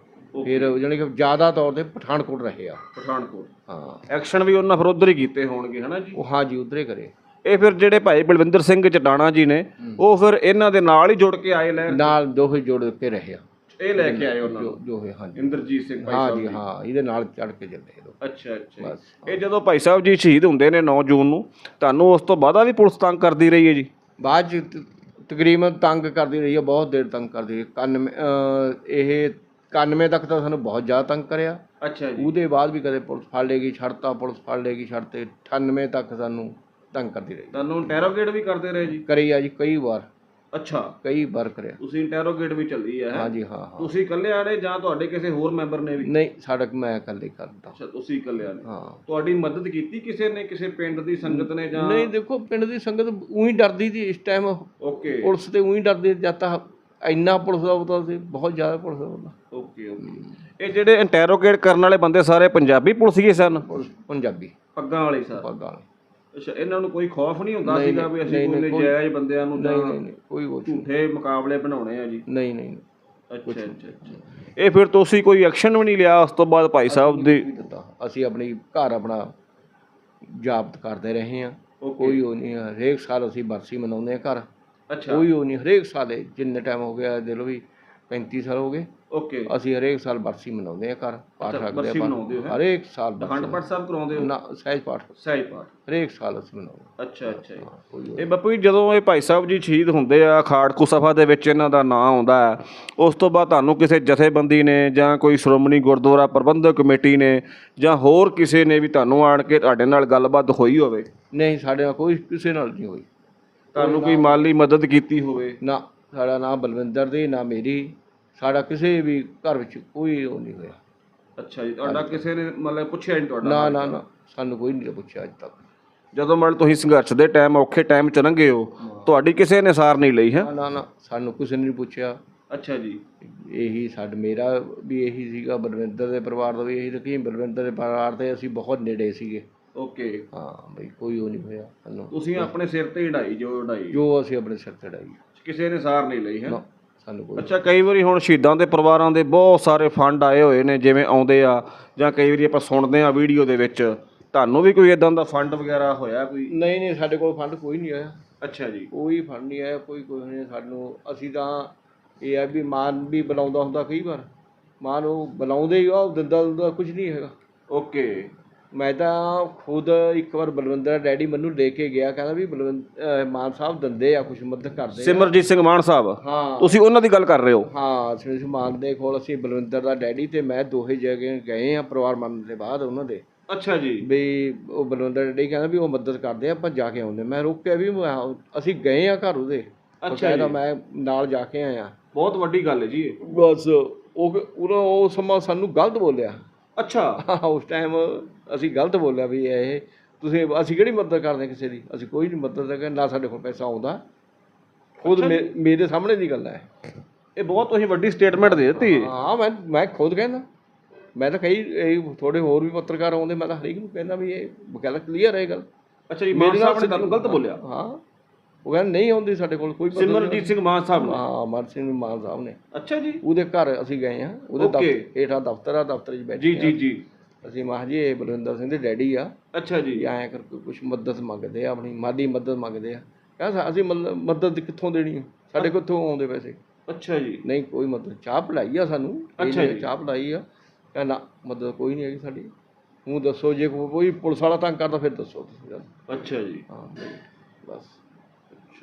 Speaker 2: ਫਿਰ ਜਾਣੀ ਕਿ ਜ਼ਿਆਦਾ ਤੌਰ ਤੇ ਪਠਾਨਕੋਟ ਰਹੇ ਆ।
Speaker 1: ਪਠਾਨਕੋਟ।
Speaker 2: ਹਾਂ।
Speaker 1: ਐਕਸ਼ਨ ਵੀ ਉਹਨਾਂ ਫਿਰ ਉਧਰ ਹੀ ਕੀਤੇ ਹੋਣਗੇ ਹਨਾ ਜੀ?
Speaker 2: ਉਹ ਹਾਂ ਜੀ ਉਧਰੇ ਕਰੇ।
Speaker 1: ਇਹ ਫਿਰ ਜਿਹੜੇ ਭਾਈ ਬਲਵਿੰਦਰ ਸਿੰਘ ਚਟਾਣਾ ਜੀ ਨੇ ਉਹ ਫਿਰ ਇਹਨਾਂ ਦੇ ਨਾਲ ਹੀ ਜੁੜ ਕੇ ਆਏ ਲੈ
Speaker 2: ਨਾਲ ਦੋਹੇ ਜੋੜ ਕੇ ਰਹੇ ਆ।
Speaker 1: ਇਹ ਲੈ ਕੇ ਆਏ ਉਹਨਾਂ ਨੂੰ?
Speaker 2: ਜੋ ਜੋ ਹੈ ਹਾਂ ਜੀ
Speaker 1: ਇੰਦਰਜੀਤ ਸਿੰਘ ਭਾਈ
Speaker 2: ਹਾਂ
Speaker 1: ਸਾਹਿਬ
Speaker 2: ਜੀ ਹਾਂ ਇਹਦੇ ਨਾਲ ਚੜ ਕੇ ਚੱਲੇ ਦੋ
Speaker 1: ਅੱਛਾ ਅੱਛਾ
Speaker 2: ਬਸ
Speaker 1: ਇਹ ਜਦੋਂ ਭਾਈ ਸਾਹਿਬ ਜੀ ਸ਼ਹੀਦ ਹੁੰਦੇ ਨੇ 9 ਜੂਨ ਨੂੰ ਤੁਹਾਨੂੰ ਉਸ ਤੋਂ ਬਾਅਦ ਵੀ ਪੁਲਿਸ ਤੰਗ ਕਰਦੀ ਰਹੀ ਹੈ ਜੀ?
Speaker 2: ਬਾਅਦ ਚ ਤ- ਤਕਰੀਬਨ ਤੰਗ ਕਰਦੀ ਰਹੀ ਆ ਬਹੁਤ ਦੇਰ ਤੰਗ ਕਰਦੀ ਰਹੀ 91 ਅਹ ਇਹ 91 ਤੱਕ ਤਾਂ ਸਾਨੂੰ ਬਹੁਤ ਜ਼ਿਆਦਾ ਤੰਗ ਕਰਿਆ।
Speaker 1: ਅੱਛਾ ਜੀ।
Speaker 2: ਉਹਦੇ ਬਾਅਦ ਵੀ ਕਦੇ ਪੁਲਿਸ ਫੜ ਲੇਗੀ ਛੱਡਤਾ ਪੁਲਿਸ ਫੜ ਲੇਗੀ ਛੱਡਤੇ 98 ਤੱਕ ਸਾਨੂੰ ਤੰਗ ਕਰਦੀ ਰਹੀ
Speaker 1: ਤੁਹਾਨੂੰ ਇੰਟਰੋਗੇਟ ਵੀ ਕਰਦੇ ਰਹੇ ਜੀ?
Speaker 2: ਕਰੀ ਆ ਜੀ ਕਈ ਵਾਰ।
Speaker 1: ਅੱਛਾ।
Speaker 2: ਕਈ ਵਾਰ ਕਰਿਆ।
Speaker 1: ਤੁਸੀਂ ਇੰਟਰੋਗੇਟ ਵੀ ਚੱਲੀ ਹੈ
Speaker 2: ਹਾਂ? ਜੀ ਹਾਂ ਹਾਂ।
Speaker 1: ਤੁਸੀਂ ਇਕੱਲੇ ਆੜੇ ਜਾਂ ਤੁਹਾਡੇ ਕਿਸੇ ਹੋਰ ਮੈਂਬਰ ਨੇ ਵੀ?
Speaker 2: ਨਹੀਂ ਸਾਡਾ ਮੈਂ ਇਕੱਲੇ ਕਰਦਾ।
Speaker 1: ਅੱਛਾ ਤੁਸੀਂ ਇਕੱਲੇ ਆੜੇ
Speaker 2: ਹਾਂ।
Speaker 1: ਤੁਹਾਡੀ ਮਦਦ ਕੀਤੀ ਕਿਸੇ ਨੇ ਕਿਸੇ ਪਿੰਡ ਦੀ ਸੰਗਤ ਨੇ ਜਾਂ
Speaker 2: ਨਹੀਂ ਦੇਖੋ ਪਿੰਡ ਦੀ ਸੰਗਤ ਉਹੀ ਡਰਦੀ ਸੀ ਇਸ ਟਾਈਮ
Speaker 1: ਓਕੇ।
Speaker 2: ਪੁਲਿਸ ਤੇ ਉਹੀ ਡਰਦੀ ਜਦ ਤਾਂ ਇੰਨਾ ਪੁਲਿਸ ਦਾ ਪਤਾ ਸੀ ਬਹੁਤ ਜ਼ਿਆਦਾ ਪੁਲਿਸ ਦਾ ਪਤਾ।
Speaker 1: Okay okay. ਇਹ ਜਿਹੜੇ ਇੰਟਰੋਗੇਟ ਕਰਨ ਵਾਲੇ ਬੰਦੇ ਸਾਰੇ ਪੰਜਾਬੀ ਪੁਲਿਸੀਏ ਸਨ?
Speaker 2: ਪੁਲਿਸ ਪੰਜਾਬੀ।
Speaker 1: ਪੱਗਾਂ ਵਾਲੇ ਸਨ।
Speaker 2: ਪੱਗਾਂ ਵਾਲੇ।
Speaker 1: ਅੱਛਾ ਇਹਨਾਂ ਨੂੰ ਕੋਈ ਖੌਫ ਨਹੀਂ ਹੁੰਦਾ
Speaker 2: ਨਹੀਂ,
Speaker 1: ਸੀਗਾ ਵੀ ਅਸੀਂ
Speaker 2: ਨਹੀਂ,
Speaker 1: ਕੋਈ
Speaker 2: ਕੋਈ-
Speaker 1: ਨਜਾਇਜ਼ ਬੰਦਿਆਂ ਨੂੰ
Speaker 2: ਨਹੀਂ ਨਹੀਂ ਕੋਈ ਕੁਛ ਨਹੀਂ।
Speaker 1: ਝੂਠੇ ਮੁਕਾਬਲੇ ਬਣਾਉਣੇ ਆ ਜੀ।
Speaker 2: ਨਹੀਂ ਨਹੀਂ
Speaker 1: ਅੱਛਾ ਅੱਛਾ ਅੱਛਾ। ਇਹ ਫਿਰ ਤੁਸੀਂ ਕੋਈ ਐਕਸ਼ਨ ਵੀ ਨਹੀਂ ਲਿਆ ਉਸ ਤੋਂ ਬਾਅਦ ਭਾਈ ਸਾਹਿਬ ਦੀ
Speaker 2: ਨਹੀਂ ਦਿੱਤਾ। ਅਸੀਂ ਆਪਣੀ ਘਰ ਆਪਣਾ ਜਾਬਤ ਕਰਦੇ ਰਹੇ ਹਾਂ। ਕੋਈ ਉਹ ਨਹੀਂ ਹੈ। ਹਰੇਕ ਸਾਲ ਅਸੀਂ ਬਰਸੀ ਮਨਾਉਂਦੇ ਹਾਂ ਘਰ।
Speaker 1: ਅੱਛਾ।
Speaker 2: ਕੋਈ ਉਹ ਨਹੀਂ ਹਰੇਕ ਸਾਲ ਇਹ ਜਿੰਨੇ ਟਾਈਮ ਹੋ ਗਿਆ ਦਿਲ ਵੀ 35 ਸਾਲ ਹੋ ਗਏ।
Speaker 1: ਓਕੇ।
Speaker 2: ਅਸੀਂ ਹਰੇਕ ਸਾਲ ਬਰਸੀ ਮਨਾਉਂਦੇ ਹਾਂ ਘਰ ਪਾਠ ਰੱਖਦੇ
Speaker 1: ਬਰਸੀ ਮਨਾਉਂਦੇ ਹੋ?
Speaker 2: ਹਰੇਕ ਸਾਲ
Speaker 1: ਅਖੰਡ ਪਾਠ ਸਾਹਿਬ ਕਰਾਉਂਦੇ ਹੋ?
Speaker 2: ਨਾ ਸਹਿਜ ਪਾਠ।
Speaker 1: ਸਹੀ ਪਾਠ।
Speaker 2: ਹਰੇਕ ਸਾਲ ਅਸੀਂ ਮਨਾਉਂਦੇ
Speaker 1: ਅੱਛਾ ਅੱਛਾ ਜੀ।
Speaker 2: ਹਾਂ, ਕੋਈ ਉਹ
Speaker 1: ਇਹ ਬਾਪੂ ਜੀ ਜਦੋਂ ਇਹ ਭਾਈ ਸਾਹਿਬ ਜੀ ਸ਼ਹੀਦ ਹੁੰਦੇ ਆ ਖਾੜਕੂ ਸਭਾ ਦੇ ਵਿੱਚ ਇਹਨਾਂ ਦਾ ਨਾਂ ਆਉਂਦਾ ਹੈ ਉਸ ਤੋਂ ਬਾਅਦ ਤੁਹਾਨੂੰ ਕਿਸੇ ਜਥੇਬੰਦੀ ਨੇ ਜਾਂ ਕੋਈ ਸ਼੍ਰੋਮਣੀ ਗੁਰਦੁਆਰਾ ਪ੍ਰਬੰਧਕ ਕਮੇਟੀ ਨੇ ਜਾਂ ਹੋਰ ਕਿਸੇ ਨੇ ਵੀ ਤੁਹਾਨੂੰ ਆਣ ਕੇ ਤੁਹਾਡੇ ਨਾਲ ਗੱਲਬਾਤ ਹੋਈ ਹੋਵੇ?
Speaker 2: ਨਹੀਂ ਸਾਡੇ ਨਾਲ ਕੋਈ ਕਿਸੇ ਨਾਲ ਨਹੀਂ ਹੋਈ।
Speaker 1: ਤੁਹਾਨੂੰ ਕੋਈ ਮਾਲੀ ਮਦਦ ਕੀਤੀ ਹੋਵੇ?
Speaker 2: ਨਾ ਸਾਡਾ ਨਾਮ ਬਲਵਿੰਦਰ ਦੀ ਨਾ ਮੇਰੀ। ਸਾਡਾ ਕਿਸੇ ਵੀ ਘਰ ਵਿੱਚ ਕੋਈ ਉਹ ਨਹੀਂ ਹੋਇਆ।
Speaker 1: ਅੱਛਾ ਜੀ ਤੁਹਾਡਾ ਕਿਸੇ ਨੇ ਮਤਲਬ ਪੁੱਛਿਆ ਨਹੀਂ ਤੁਹਾਡਾ
Speaker 2: ਨਾ ਨਾ ਨਾ ਸਾਨੂੰ ਕੋਈ ਨਹੀਂ ਪੁੱਛਿਆ ਅੱਜ ਤੱਕ।
Speaker 1: ਜਦੋਂ ਮਤਲਬ ਤੁਸੀਂ ਸੰਘਰਸ਼ ਦੇ ਟਾਈਮ ਔਖੇ ਟਾਈਮ ਚ ਲੰਘੇ ਹੋ ਤੁਹਾਡੀ ਕਿਸੇ ਨੇ ਸਾਰ ਨਹੀਂ ਲਈ ਹੈ?
Speaker 2: ਨਾ ਨਾ ਨਾ ਸਾਨੂੰ ਕਿਸੇ ਨੇ ਨਹੀਂ ਪੁੱਛਿਆ।
Speaker 1: ਅੱਛਾ ਜੀ।
Speaker 2: ਇਹੀ ਸਾਡ ਮੇਰਾ ਵੀ ਇਹੀ ਸੀਗਾ ਬਲਵਿੰਦਰ ਦੇ ਪਰਿਵਾਰ ਦਾ ਵੀ ਇਹੀ ਰਕੀਮ ਬਲਵਿੰਦਰ ਦੇ ਪਰਿਵਾਰ ਤੇ ਅਸੀਂ ਬਹੁਤ ਨੇੜੇ ਸੀਗੇ।
Speaker 1: ਓਕੇ।
Speaker 2: ਹਾਂ ਬਈ ਕੋਈ ਉਹ ਨਹੀਂ ਹੋਇਆ ਸਾਨੂੰ।
Speaker 1: ਤੁਸੀਂ ਆਪਣੇ ਸਿਰ ਤੇ ਢਾਈ ਜੋ ਢਾਈ
Speaker 2: ਜੋ ਅਸੀਂ ਆਪਣੇ ਸਿਰ ਤੇ ਡਾਈ।
Speaker 1: ਕਿਸੇ ਨੇ ਸਾਰ ਨਹੀਂ ਲਈ ਹੈ?
Speaker 2: ਨਾ। ਸਾਨੂੰ ਕੋਈ
Speaker 1: ਅੱਛਾ ਕਈ ਵਾਰੀ ਹੁਣ ਸ਼ਹੀਦਾਂ ਦੇ ਪਰਿਵਾਰਾਂ ਦੇ ਬਹੁਤ ਸਾਰੇ ਫੰਡ ਆਏ ਹੋਏ ਨੇ ਜਿਵੇਂ ਆਉਂਦੇ ਆ ਜਾਂ ਕਈ ਵਾਰੀ ਆਪਾਂ ਸੁਣਦੇ ਆ ਵੀਡੀਓ ਦੇ ਵਿੱਚ ਤੁਹਾਨੂੰ ਵੀ ਕੋਈ ਇਦਾਂ ਦਾ ਫੰਡ ਵਗੈਰਾ ਹੋਇਆ ਕੋਈ?
Speaker 2: ਨਹੀਂ ਨਹੀਂ ਸਾਡੇ ਕੋਲ ਫੰਡ ਕੋਈ ਨਹੀਂ ਆਇਆ।
Speaker 1: ਅੱਛਾ ਜੀ।
Speaker 2: ਕੋਈ ਫੰਡ ਨਹੀਂ ਆਇਆ ਕੋਈ ਕੋਈ ਨਹੀਂ ਸਾਨੂੰ ਅਸੀਂ ਤਾਂ ਇਹ ਆ ਵੀ ਮਾਨ ਵੀ ਬੁਲਾਉਂਦਾ ਹੁੰਦਾ ਕਈ ਵਾਰ। ਮਾਨ ਉਹ ਬੁਲਾਉਂਦੇ ਹੀ ਆ ਉਹ ਦਿੰਦਾ ਦਿੰਦਾ ਕੁਝ ਨਹੀਂ ਹੈਗਾ।
Speaker 1: ਓਕੇ।
Speaker 2: ਮੈਂ ਤਾਂ ਖੁਦ ਇੱਕ ਵਾਰ ਬਲਵਿੰਦਰ ਡੈਡੀ ਮੈਨੂੰ ਲੈ ਕੇ ਗਿਆ ਕਹਿੰਦਾ ਵੀ ਬਲਵਿੰਦਰ ਮਾਨ ਸਾਹਿਬ ਦਿੰਦੇ ਆ ਕੁਝ ਮਦਦ ਕਰਦੇ ਆ।
Speaker 1: ਸਿਮਰਜੀਤ ਸਿੰਘ ਮਾਨ ਸਾਹਿਬ?
Speaker 2: ਹਾਂ।
Speaker 1: ਤੁਸੀਂ ਉਹਨਾਂ ਦੀ ਗੱਲ ਕਰ ਰਹੇ ਹੋ?
Speaker 2: ਹਾਂ ਸ੍ਰੀ ਮਾਨ ਦੇ ਕੋਲ ਅਸੀਂ ਬਲਵਿੰਦਰ ਦਾ ਡੈਡੀ ਤੇ ਮੈਂ ਦੋਹੇ ਜਗ੍ਹਾ ਗਏ ਆ ਪਰਿਵਾਰ ਮੰਨ ਦੇ ਬਾਅਦ ਉਹਨਾਂ ਦੇ।
Speaker 1: ਅੱਛਾ ਜੀ।
Speaker 2: ਵੀ ਉਹ ਬਲਵਿੰਦਰ ਡੈਡੀ ਕਹਿੰਦਾ ਵੀ ਉਹ ਮਦਦ ਕਰਦੇ ਆ ਆਪਾਂ ਜਾ ਕੇ ਆਉਂਦੇ ਮੈਂ ਰੋਕਿਆ ਵੀ ਮੈਂ- ਅਸੀਂ ਗਏ ਆ ਘਰ ਉਹਦੇ। ਉਹ
Speaker 1: ਅੱਛਾ
Speaker 2: ਕਹਿੰਦਾ
Speaker 1: ਜੀ।
Speaker 2: ਮੈਂ ਨਾਲ ਜਾ ਕੇ ਆਇਆ।
Speaker 1: ਬਹੁਤ ਵੱਡੀ ਗੱਲ ਹੈ ਜੀ ਇਹ।
Speaker 2: ਬਸ ਉਹ ਉਹਨਾਂ ਉਹ ਸਮਾਂ ਸਾਨੂੰ ਗਲਤ ਬੋਲਿਆ।
Speaker 1: ਅੱਛਾ।
Speaker 2: ਉਸ ਟਾਈਮ ਅਸੀਂ ਗਲਤ ਬੋਲਿਆ ਵੀ ਇਹ ਤੁਸੀਂ ਅਸੀਂ ਕਿਹੜੀ ਮਦਦ ਕਰਦੇ ਕਿਸੇ ਦੀ? ਅਸੀਂ ਕੋਈ ਨਹੀਂ ਮਦਦ ਕਰਦੇ ਨਾ ਸਾਡੇ ਕੋਲ ਪੈਸਾ ਆਉਂਦਾ। ਖੁਦ ਮੇਰੇ ਸਾਹਮਣੇ ਦੀ ਗੱਲ ਹੈ।
Speaker 1: ਇਹ ਬਹੁਤ ਤੁਸੀਂ ਵੱਡੀ ਸਟੇਟਮੈਂਟ ਦੇ ਦਿੱਤੀ।
Speaker 2: ਹਾਂ ਮੈਂ ਮੈਂ ਖੁਦ ਕਹਿੰਦਾ। ਮੈਂ ਤਾਂ ਕਈ ਥੋੜੇ ਹੋਰ ਵੀ ਪੱਤਰਕਾਰ ਆਉਂਦੇ ਮੈਂ ਤਾਂ ਹਰੇਕ ਨੂੰ ਕਹਿੰਦਾ ਵੀ ਇਹ ਗੱਲ ਕਲੀਅਰ ਹੈ ਗੱਲ।
Speaker 1: ਅੱਛਾ ਜੀ ਮਾਨ ਸਾਹਿਬ ਨੇ ਤੁਹਾਨੂੰ ਗਲਤ ਬੋਲਿਆ।
Speaker 2: ਹਾਂ। ਉਹ ਕਹਿੰਦਾ ਨਹੀਂ ਆਉਂਦੀ ਸਾਡੇ ਕੋਲ ਕੋਈ।
Speaker 1: ਸਿਮਰਜੀਤ ਸਿੰਘ ਮਾਨ ਸਾਹਿਬ ਨੇ?
Speaker 2: ਹਾਂ ਅਮਰ ਸਿੰਘ ਮਾਨ ਸਾਹਿਬ ਨੇ।
Speaker 1: ਅੱਛਾ ਜੀ।
Speaker 2: ਉਹਦੇ ਘਰ ਅਸੀਂ ਗਏ ਹਾਂ ਉਹਦੇ. ਦਫ਼ਤਰ ਹੇਠਾਂ ਦਫ਼ਤਰ ਆ ਦਫ਼ਤਰ 'ਚ ਬੈਠੇ
Speaker 1: ਜੀ ਜੀ ਜੀ।
Speaker 2: ਅਸੀਂ ਮਹਾਂ ਜੀ ਇਹ ਬਲਵਿੰਦਰ ਸਿੰਘ ਦੇ ਡੈਡੀ ਆ।
Speaker 1: ਅੱਛਾ ਜੀ।
Speaker 2: ਆਇਆ ਕਰਕੇ ਕੁਝ ਮਦਦ ਮੰਗਦੇ ਆ ਆਪਣੀ ਮਾਦੀ ਮਦਦ ਮੰਗਦੇ ਆ। ਕਹਿੰਦਾ ਅਸੀਂ ਮਦਦ ਕਿੱਥੋਂ ਦੇਣੀ ਆ? ਸਾਡੇ ਕੋਲ ਕਿੱਥੋਂ ਆਉਂਦੇ ਪੈਸੇ।
Speaker 1: ਅੱਛਾ ਜੀ।
Speaker 2: ਨਹੀਂ ਕੋਈ ਮਦਦ ਚਾਹ ਪਿਲਾਈ ਆ ਸਾਨੂੰ।
Speaker 1: ਅੱਛਾ ਜੀ।
Speaker 2: ਚਾਹ ਪਿਲਾਈ ਆ। ਕਹਿੰਦਾ ਨਾ ਮਦਦ ਕੋਈ ਨਹੀਂ ਹੈਗੀ ਸਾਡੀ। ਤੂੰ ਦੱਸੋ ਜੇ ਕੋਈ ਪੁਲਿਸ ਵਾਲਾ ਤੰਗ ਕਰਦਾ ਫਿਰ ਦੱਸੋ ਤੁਸੀਂ।
Speaker 1: ਅੱਛਾ ਜੀ।
Speaker 2: ਹਾਂ ਬਸ।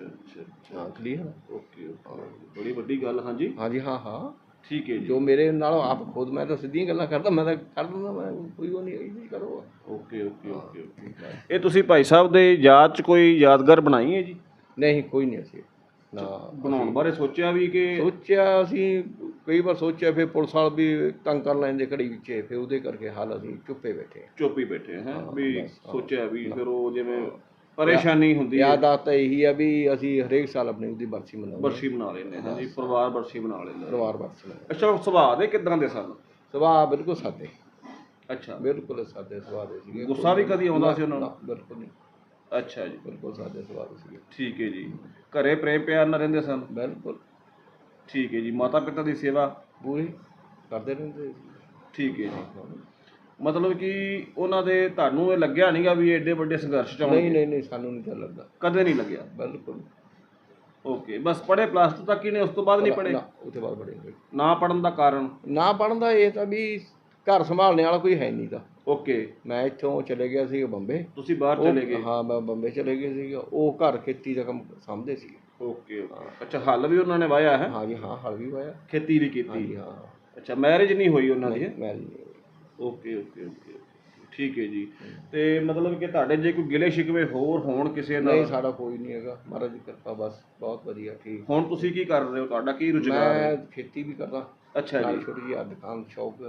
Speaker 1: ਅੱਛਾ ਅੱਛਾ
Speaker 2: ਹਾਂ ਕਲੀਅਰ
Speaker 1: ਓਕੇ ਓਕੇ ਬੜੀ ਵੱਡੀ ਗੱਲ ਹਾਂਜੀ?
Speaker 2: ਹਾਂਜੀ ਹਾਂ ਹਾਂ।
Speaker 1: ਠੀਕ ਹੈ ਜੀ।
Speaker 2: ਜੋ ਮੇਰੇ ਨਾਲ ਆਪ ਖੁਦ ਮੈਂ ਤਾਂ ਸਿੱਧੀਆਂ ਗੱਲਾਂ ਕਰਦਾ ਮੈਂ ਤਾਂ ਕਰ ਦਿੰਦਾ ਮੈਂ ਕੋਈ ਉਹ ਨਹੀਂ ਇਹ ਕਰੋ।
Speaker 1: ਓਕੇ ਓਕੇ ਓਕੇ ਓਕੇ ਇਹ ਤੁਸੀਂ ਭਾਈ ਸਾਹਿਬ ਦੇ ਯਾਦ ਚ ਕੋਈ ਯਾਦਗਾਰ ਬਣਾਈ ਹੈ ਜੀ?
Speaker 2: ਨਹੀਂ ਕੋਈ ਨਹੀਂ ਅਸੀਂ। ਨਾ
Speaker 1: ਬਣਾਉਣ ਬਾਰੇ ਸੋਚਿਆ ਵੀ ਕਿ
Speaker 2: ਸੋਚਿਆ ਅਸੀਂ ਕਈ ਵਾਰ ਸੋਚਿਆ ਫਿਰ ਪੁਲਿਸ ਵਾਲ ਵੀ ਤੰਗ ਕਰ ਲੈਂਦੇ ਘੜੀ ਵਿੱਚ ਫਿਰ ਉਹਦੇ ਕਰਕੇ ਹਾਲ ਅਸੀਂ ਚੁੱਪੇ ਬੈਠੇ
Speaker 1: ਚੁੱਪ ਹੀ ਬੈਠੇ ਹੈ
Speaker 2: ਹਾਂ,
Speaker 1: ਵੀ
Speaker 2: ਬਸ, ਹਾਂ।
Speaker 1: ਸੋਚਿਆ ਵੀ ਫਿਰ ਉਹ ਜਿਵੇਂ ਪਰੇਸ਼ਾਨੀ ਹੁੰਦੀ ਹੈ।
Speaker 2: ਯਾਦ ਆਤਾ ਇਹੀ ਆ ਵੀ ਅਸੀਂ ਹਰੇਕ ਸਾਲ ਆਪਣੀ ਉਹਦੀ ਬਰਸੀ ਮਨਾਉਂਦੇ
Speaker 1: ਬਰਸੀ ਬਣਾ ਲੈਂਦੇ ਹਾਂ ਜੀ ਪਰਿਵਾਰ ਬਰਸੀ ਬਣਾ ਲੈਂਦਾ
Speaker 2: ਪਰਿਵਾਰ ਬਰਸੀ ਮਨਾਉਂਦੇ
Speaker 1: ਅੱਛਾ ਸੁਭਾਅ ਦੇ ਕਿਦਾਂ ਦੇ ਸਨ?
Speaker 2: ਸੁਭਾਅ ਬਿਲਕੁਲ ਸਾਦੇ।
Speaker 1: ਅੱਛਾ।
Speaker 2: ਬਿਲਕੁਲ ਸਾਦੇ ਸੁਭਾਅ ਦੇ ਸੀਗੇ।
Speaker 1: ਗੁੱਸਾ ਵੀ ਕਦੀ ਆਉਂਦਾ ਸੀ ਉਹਨਾਂ ਨੂੰ?
Speaker 2: ਨਾ, ਬਿਲਕੁਲ ਨਹੀਂ।
Speaker 1: ਅੱਛਾ ਜੀ।
Speaker 2: ਬਿਲਕੁਲ ਸਾਦੇ ਸੁਭਾਅ ਦੇ ਸੀਗੇ।
Speaker 1: ਠੀਕ ਹੈ ਜੀ। ਘਰੇ ਪ੍ਰੇਮ ਪਿਆਰ ਨਾਲ ਰਹਿੰਦੇ ਸਨ?
Speaker 2: ਬਿਲਕੁਲ।
Speaker 1: ਠੀਕ ਹੈ ਜੀ। ਮਾਤਾ ਪਿਤਾ ਦੀ ਸੇਵਾ?
Speaker 2: ਪੂਰੀ ਕਰਦੇ ਰਹਿੰਦੇ ਸੀ।
Speaker 1: ਠੀਕ ਹੈ ਜੀ। ਮਤਲਬ ਕਿ ਉਹਨਾਂ ਦੇ ਤੁਹਾਨੂੰ ਇਹ ਲੱਗਿਆ ਨਹੀਂਗਾ ਵੀ ਐਡੇ ਵੱਡੇ ਸੰਘਰਸ਼ ਚ ਆਉਣਗੇ?
Speaker 2: ਨਹੀਂ ਨਹੀਂ ਨਹੀਂ ਸਾਨੂੰ ਨਹੀਂ ਤਾਂ ਲੱਗਦਾ।
Speaker 1: ਕਦੇ ਨਹੀਂ ਲੱਗਿਆ?
Speaker 2: ਬਿਲਕੁਲ।
Speaker 1: ਓਕੇ ਬਸ ਪੜ੍ਹੇ ਪਲੱਸ ਟੂ ਤੱਕ ਹੀ ਨੇ ਉਸ ਤੋਂ ਬਾਅਦ ਨਹੀਂ ਪੜ੍ਹੇ?
Speaker 2: ਨਾ ਉਹਦੇ ਬਾਅਦ ਬੜੇ ਹੋਏ
Speaker 1: ਨਾ ਪੜਨ ਦਾ ਕਾਰਨ?
Speaker 2: ਨਾ ਪੜਨ ਦਾ ਇਹ ਤਾਂ ਵੀ ਘਰ ਸੰਭਾਲਣੇ ਵਾਲਾ ਕੋਈ ਹੈ ਨਹੀਂ ਦਾ
Speaker 1: ਓਕੇ।
Speaker 2: ਮੈਂ ਇੱਥੋਂ ਚਲੇ ਗਿਆ ਸੀ ਬੰਬੇ।
Speaker 1: ਤੁਸੀਂ ਬਾਹਰ
Speaker 2: ਉਹ-
Speaker 1: ਚਲੇ ਗਏ?
Speaker 2: ਹਾਂ ਮੈਂ ਬੰਬੇ ਚਲੇ ਗਿਆ ਸੀ ਉਹ ਘਰ ਖੇਤੀ ਦਾ ਕੰਮ ਸਾਂਭਦੇ ਸੀ
Speaker 1: ਓਕੇ ਅੱਛਾ ਹੱਲ ਵੀ ਉਹਨਾਂ ਨੇ ਵਾਇਆ ਹੈ?
Speaker 2: ਹਾਂ ਜੀ ਹਾਂ ਹਲ ਵੀ ਹੋਇਆ
Speaker 1: ਖੇਤੀ ਵੀ ਕੀਤੀ?
Speaker 2: ਹਾਂ
Speaker 1: ਅੱਛਾ ਮੈਰਿਜ ਨਹੀਂ ਹੋਈ ਉਹਨਾਂ ਦੀ?
Speaker 2: ਮੈਂ ਨਹੀਂ ਹੋਈ।
Speaker 1: ਓਕੇ ਓਕੇ ਓਕੇ ਠੀਕ ਹੈ ਜੀ। ਤੇ ਮਤਲਬ ਕਿ ਤੁਹਾਡੇ ਜੇ ਕੋਈ ਗਿਲੇ ਸ਼ਿਕਵੇ ਹੋਰ ਹੋਣ ਕਿਸੇ
Speaker 2: ਨਹੀਂ
Speaker 1: ਨਾਲ
Speaker 2: ਸਾਡਾ ਕੋਈ ਨਹੀਂ ਹੈਗਾ। ਮਹਾਰਾਜ ਦੀ ਕਿਰਪਾ ਬਸ ਬਹੁਤ ਵਧੀਆ ਠੀਕ।
Speaker 1: ਹੁਣ ਤੁਸੀਂ ਕੀ ਕਰ ਰਹੇ ਹੋ? ਤੁਹਾਡਾ ਕੀ ਰੁਜ਼ਗਾਰ ਹੈ?
Speaker 2: ਮੈਂ ਖੇਤੀ ਵੀ ਕਰਦਾ।
Speaker 1: ਅੱਛਾ
Speaker 2: ਨਾਲ
Speaker 1: ਜੀ
Speaker 2: ਛੋਟੀ ਜਿਹੀ ਆਹ ਦੁਕਾਨ ਸ਼ੌਕ।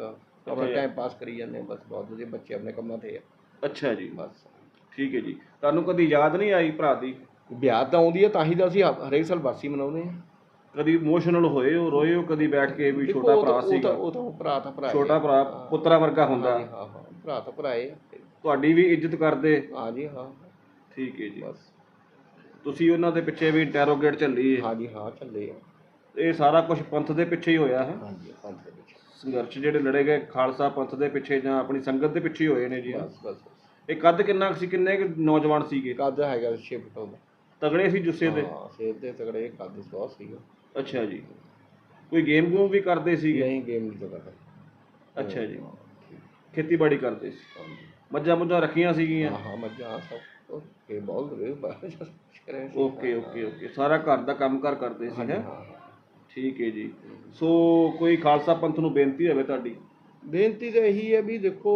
Speaker 2: ਆਪਣਾ। ਟਾਈਮ ਪਾਸ ਕਰੀ ਜਾਂਦੇ ਹਾਂ, ਬਸ ਬਹੁਤ ਵਧੀਆ ਬੱਚੇ ਆਪਣੇ ਕੰਮਾਂ ਤੇ ਆ।
Speaker 1: ਅੱਛਾ ਜੀ।
Speaker 2: ਬਸ।
Speaker 1: ਠੀਕ ਹੈ ਜੀ। ਤੁਹਾਨੂੰ ਕਦੀ ਯਾਦ ਨਹੀਂ ਆਈ ਭਰਾ ਦੀ?
Speaker 2: ਵਿਆਹ ਤਾਂ ਆਉਂਦੀ ਹੈ ਤਾਂ ਹੀ ਤਾਂ ਅਸੀਂ ਹ- ਹਰੇਕ ਸਾਲ ਵਾਸੀ ਮਨਾਉਂਦੇ ਹਾਂ।
Speaker 1: ਕਦੀ ਇਮੋਸ਼ਨਲ ਹੋਏ ਹੋ ਰੋਏ ਹੋ ਕਦੀ ਬੈਠ ਕੇ ਵੀ ਛੋਟਾ
Speaker 2: ਉਹ
Speaker 1: ਭਰਾ
Speaker 2: ਤਾਂ- ਉਹ ਤਾਂ
Speaker 1: ਸੀਗਾ।
Speaker 2: ਉਹ ਭਰਾ ਤਾਂ ਭਰਾ
Speaker 1: ਛੋਟਾ। ਭਰਾ ਪੁੱਤਰਾ ਵਰਗਾ ਹੁੰਦਾ।
Speaker 2: ਹਾਂ ਹਾਂ ਭਰਾ ਤਾਂ ਭਰਾ ਹੈ
Speaker 1: ਤੁਹਾਡੀ ਵੀ ਇੱਜ਼ਤ ਕਰਦੇ।
Speaker 2: ਹਾਂ ਜੀ ਹਾਂ।
Speaker 1: ਠੀਕ ਹੈ ਜੀ।
Speaker 2: ਬਸ।
Speaker 1: ਤੁਸੀਂ ਉਹਨਾਂ ਦੇ ਪਿੱਛੇ ਵੀ ਇੰਟਰੋਗੇਟ ਚੱਲੀ ਹੈ
Speaker 2: ਹਾਂ ਜੀ ਹਾਂ ਚੱਲੇ ਆ।
Speaker 1: ਇਹ ਸਾਰਾ ਕੁਝ ਪੰਥ ਦੇ ਪਿੱਛੇ ਹੀ ਹੋਇਆ ਹੈ।
Speaker 2: ਹਾਂ ਜੀ ਪੰਥ ਦੇ ਵਿੱਚ
Speaker 1: ਸੰਘਰਸ਼ ਜਿਹੜੇ ਲੜੇ ਗਏ ਖਾਲਸਾ ਪੰਥ ਦੇ ਪਿੱਛੇ ਜਾਂ ਆਪਣੀ ਸੰਗਤ ਦੇ ਪਿੱਛੇ ਹੋਏ ਨੇ ਜੀ।
Speaker 2: ਬਸ ਬਸ
Speaker 1: ਇਹ ਕੱਦ ਕਿੰਨਾ ਸੀ ਕਿੰਨੇ ਕੁ ਨੌਜਵਾਨ ਸੀਗੇ?
Speaker 2: ਕੱਦ ਹੈਗਾ 6 ਫੁੱਟ ਦਾ।
Speaker 1: ਤਗੜੇ ਸੀ ਜੁੱਸੇ ਦੇ?
Speaker 2: ਹਾਂ ਸੇਬ ਦੇ ਤਗੜੇ ਕੱਦ ਬਹੁਤ ਸੀਗਾ।
Speaker 1: ਅੱਛਾ ਜੀ। ਕੋਈ ਗੇਮ ਗੂਮ ਵੀ ਕਰਦੇ ਸੀਗੇ?
Speaker 2: ਨਹੀਂ ਗੇਮ ਨਹੀਂ ਕਰਦਾ
Speaker 1: ਅੱਛਾ ਜੀ। ਖੇਤੀਬਾੜੀ ਕਰਦੇ ਸੀ? ਮੱਝਾਂ ਮੁੱਝਾਂ ਰੱਖੀਆਂ ਸੀਗੀਆਂ?
Speaker 2: ਹਾਂ ਹਾਂ ਮੱਝਾਂ ਸਭ ਓਕੇ ਬਹੁਤ ਰੇ
Speaker 1: ਓਕੇ ਓਕੇ ਓਕੇ। ਸਾਰਾ ਘਰ ਦਾ ਕੰਮਕਾਰ ਕਰਦੇ ਸੀ ਹੈ?
Speaker 2: ਹਾਂ
Speaker 1: ਠੀਕ ਹੈ ਜੀ। ਸੋ ਕੋਈ ਖਾਲਸਾ ਪੰਥ ਨੂੰ ਬੇਨਤੀ ਹੋਵੇ ਤੁਹਾਡੀ?
Speaker 2: ਬੇਨਤੀ ਤਾਂ ਇਹੀ ਹੈ ਵੀ ਦੇਖੋ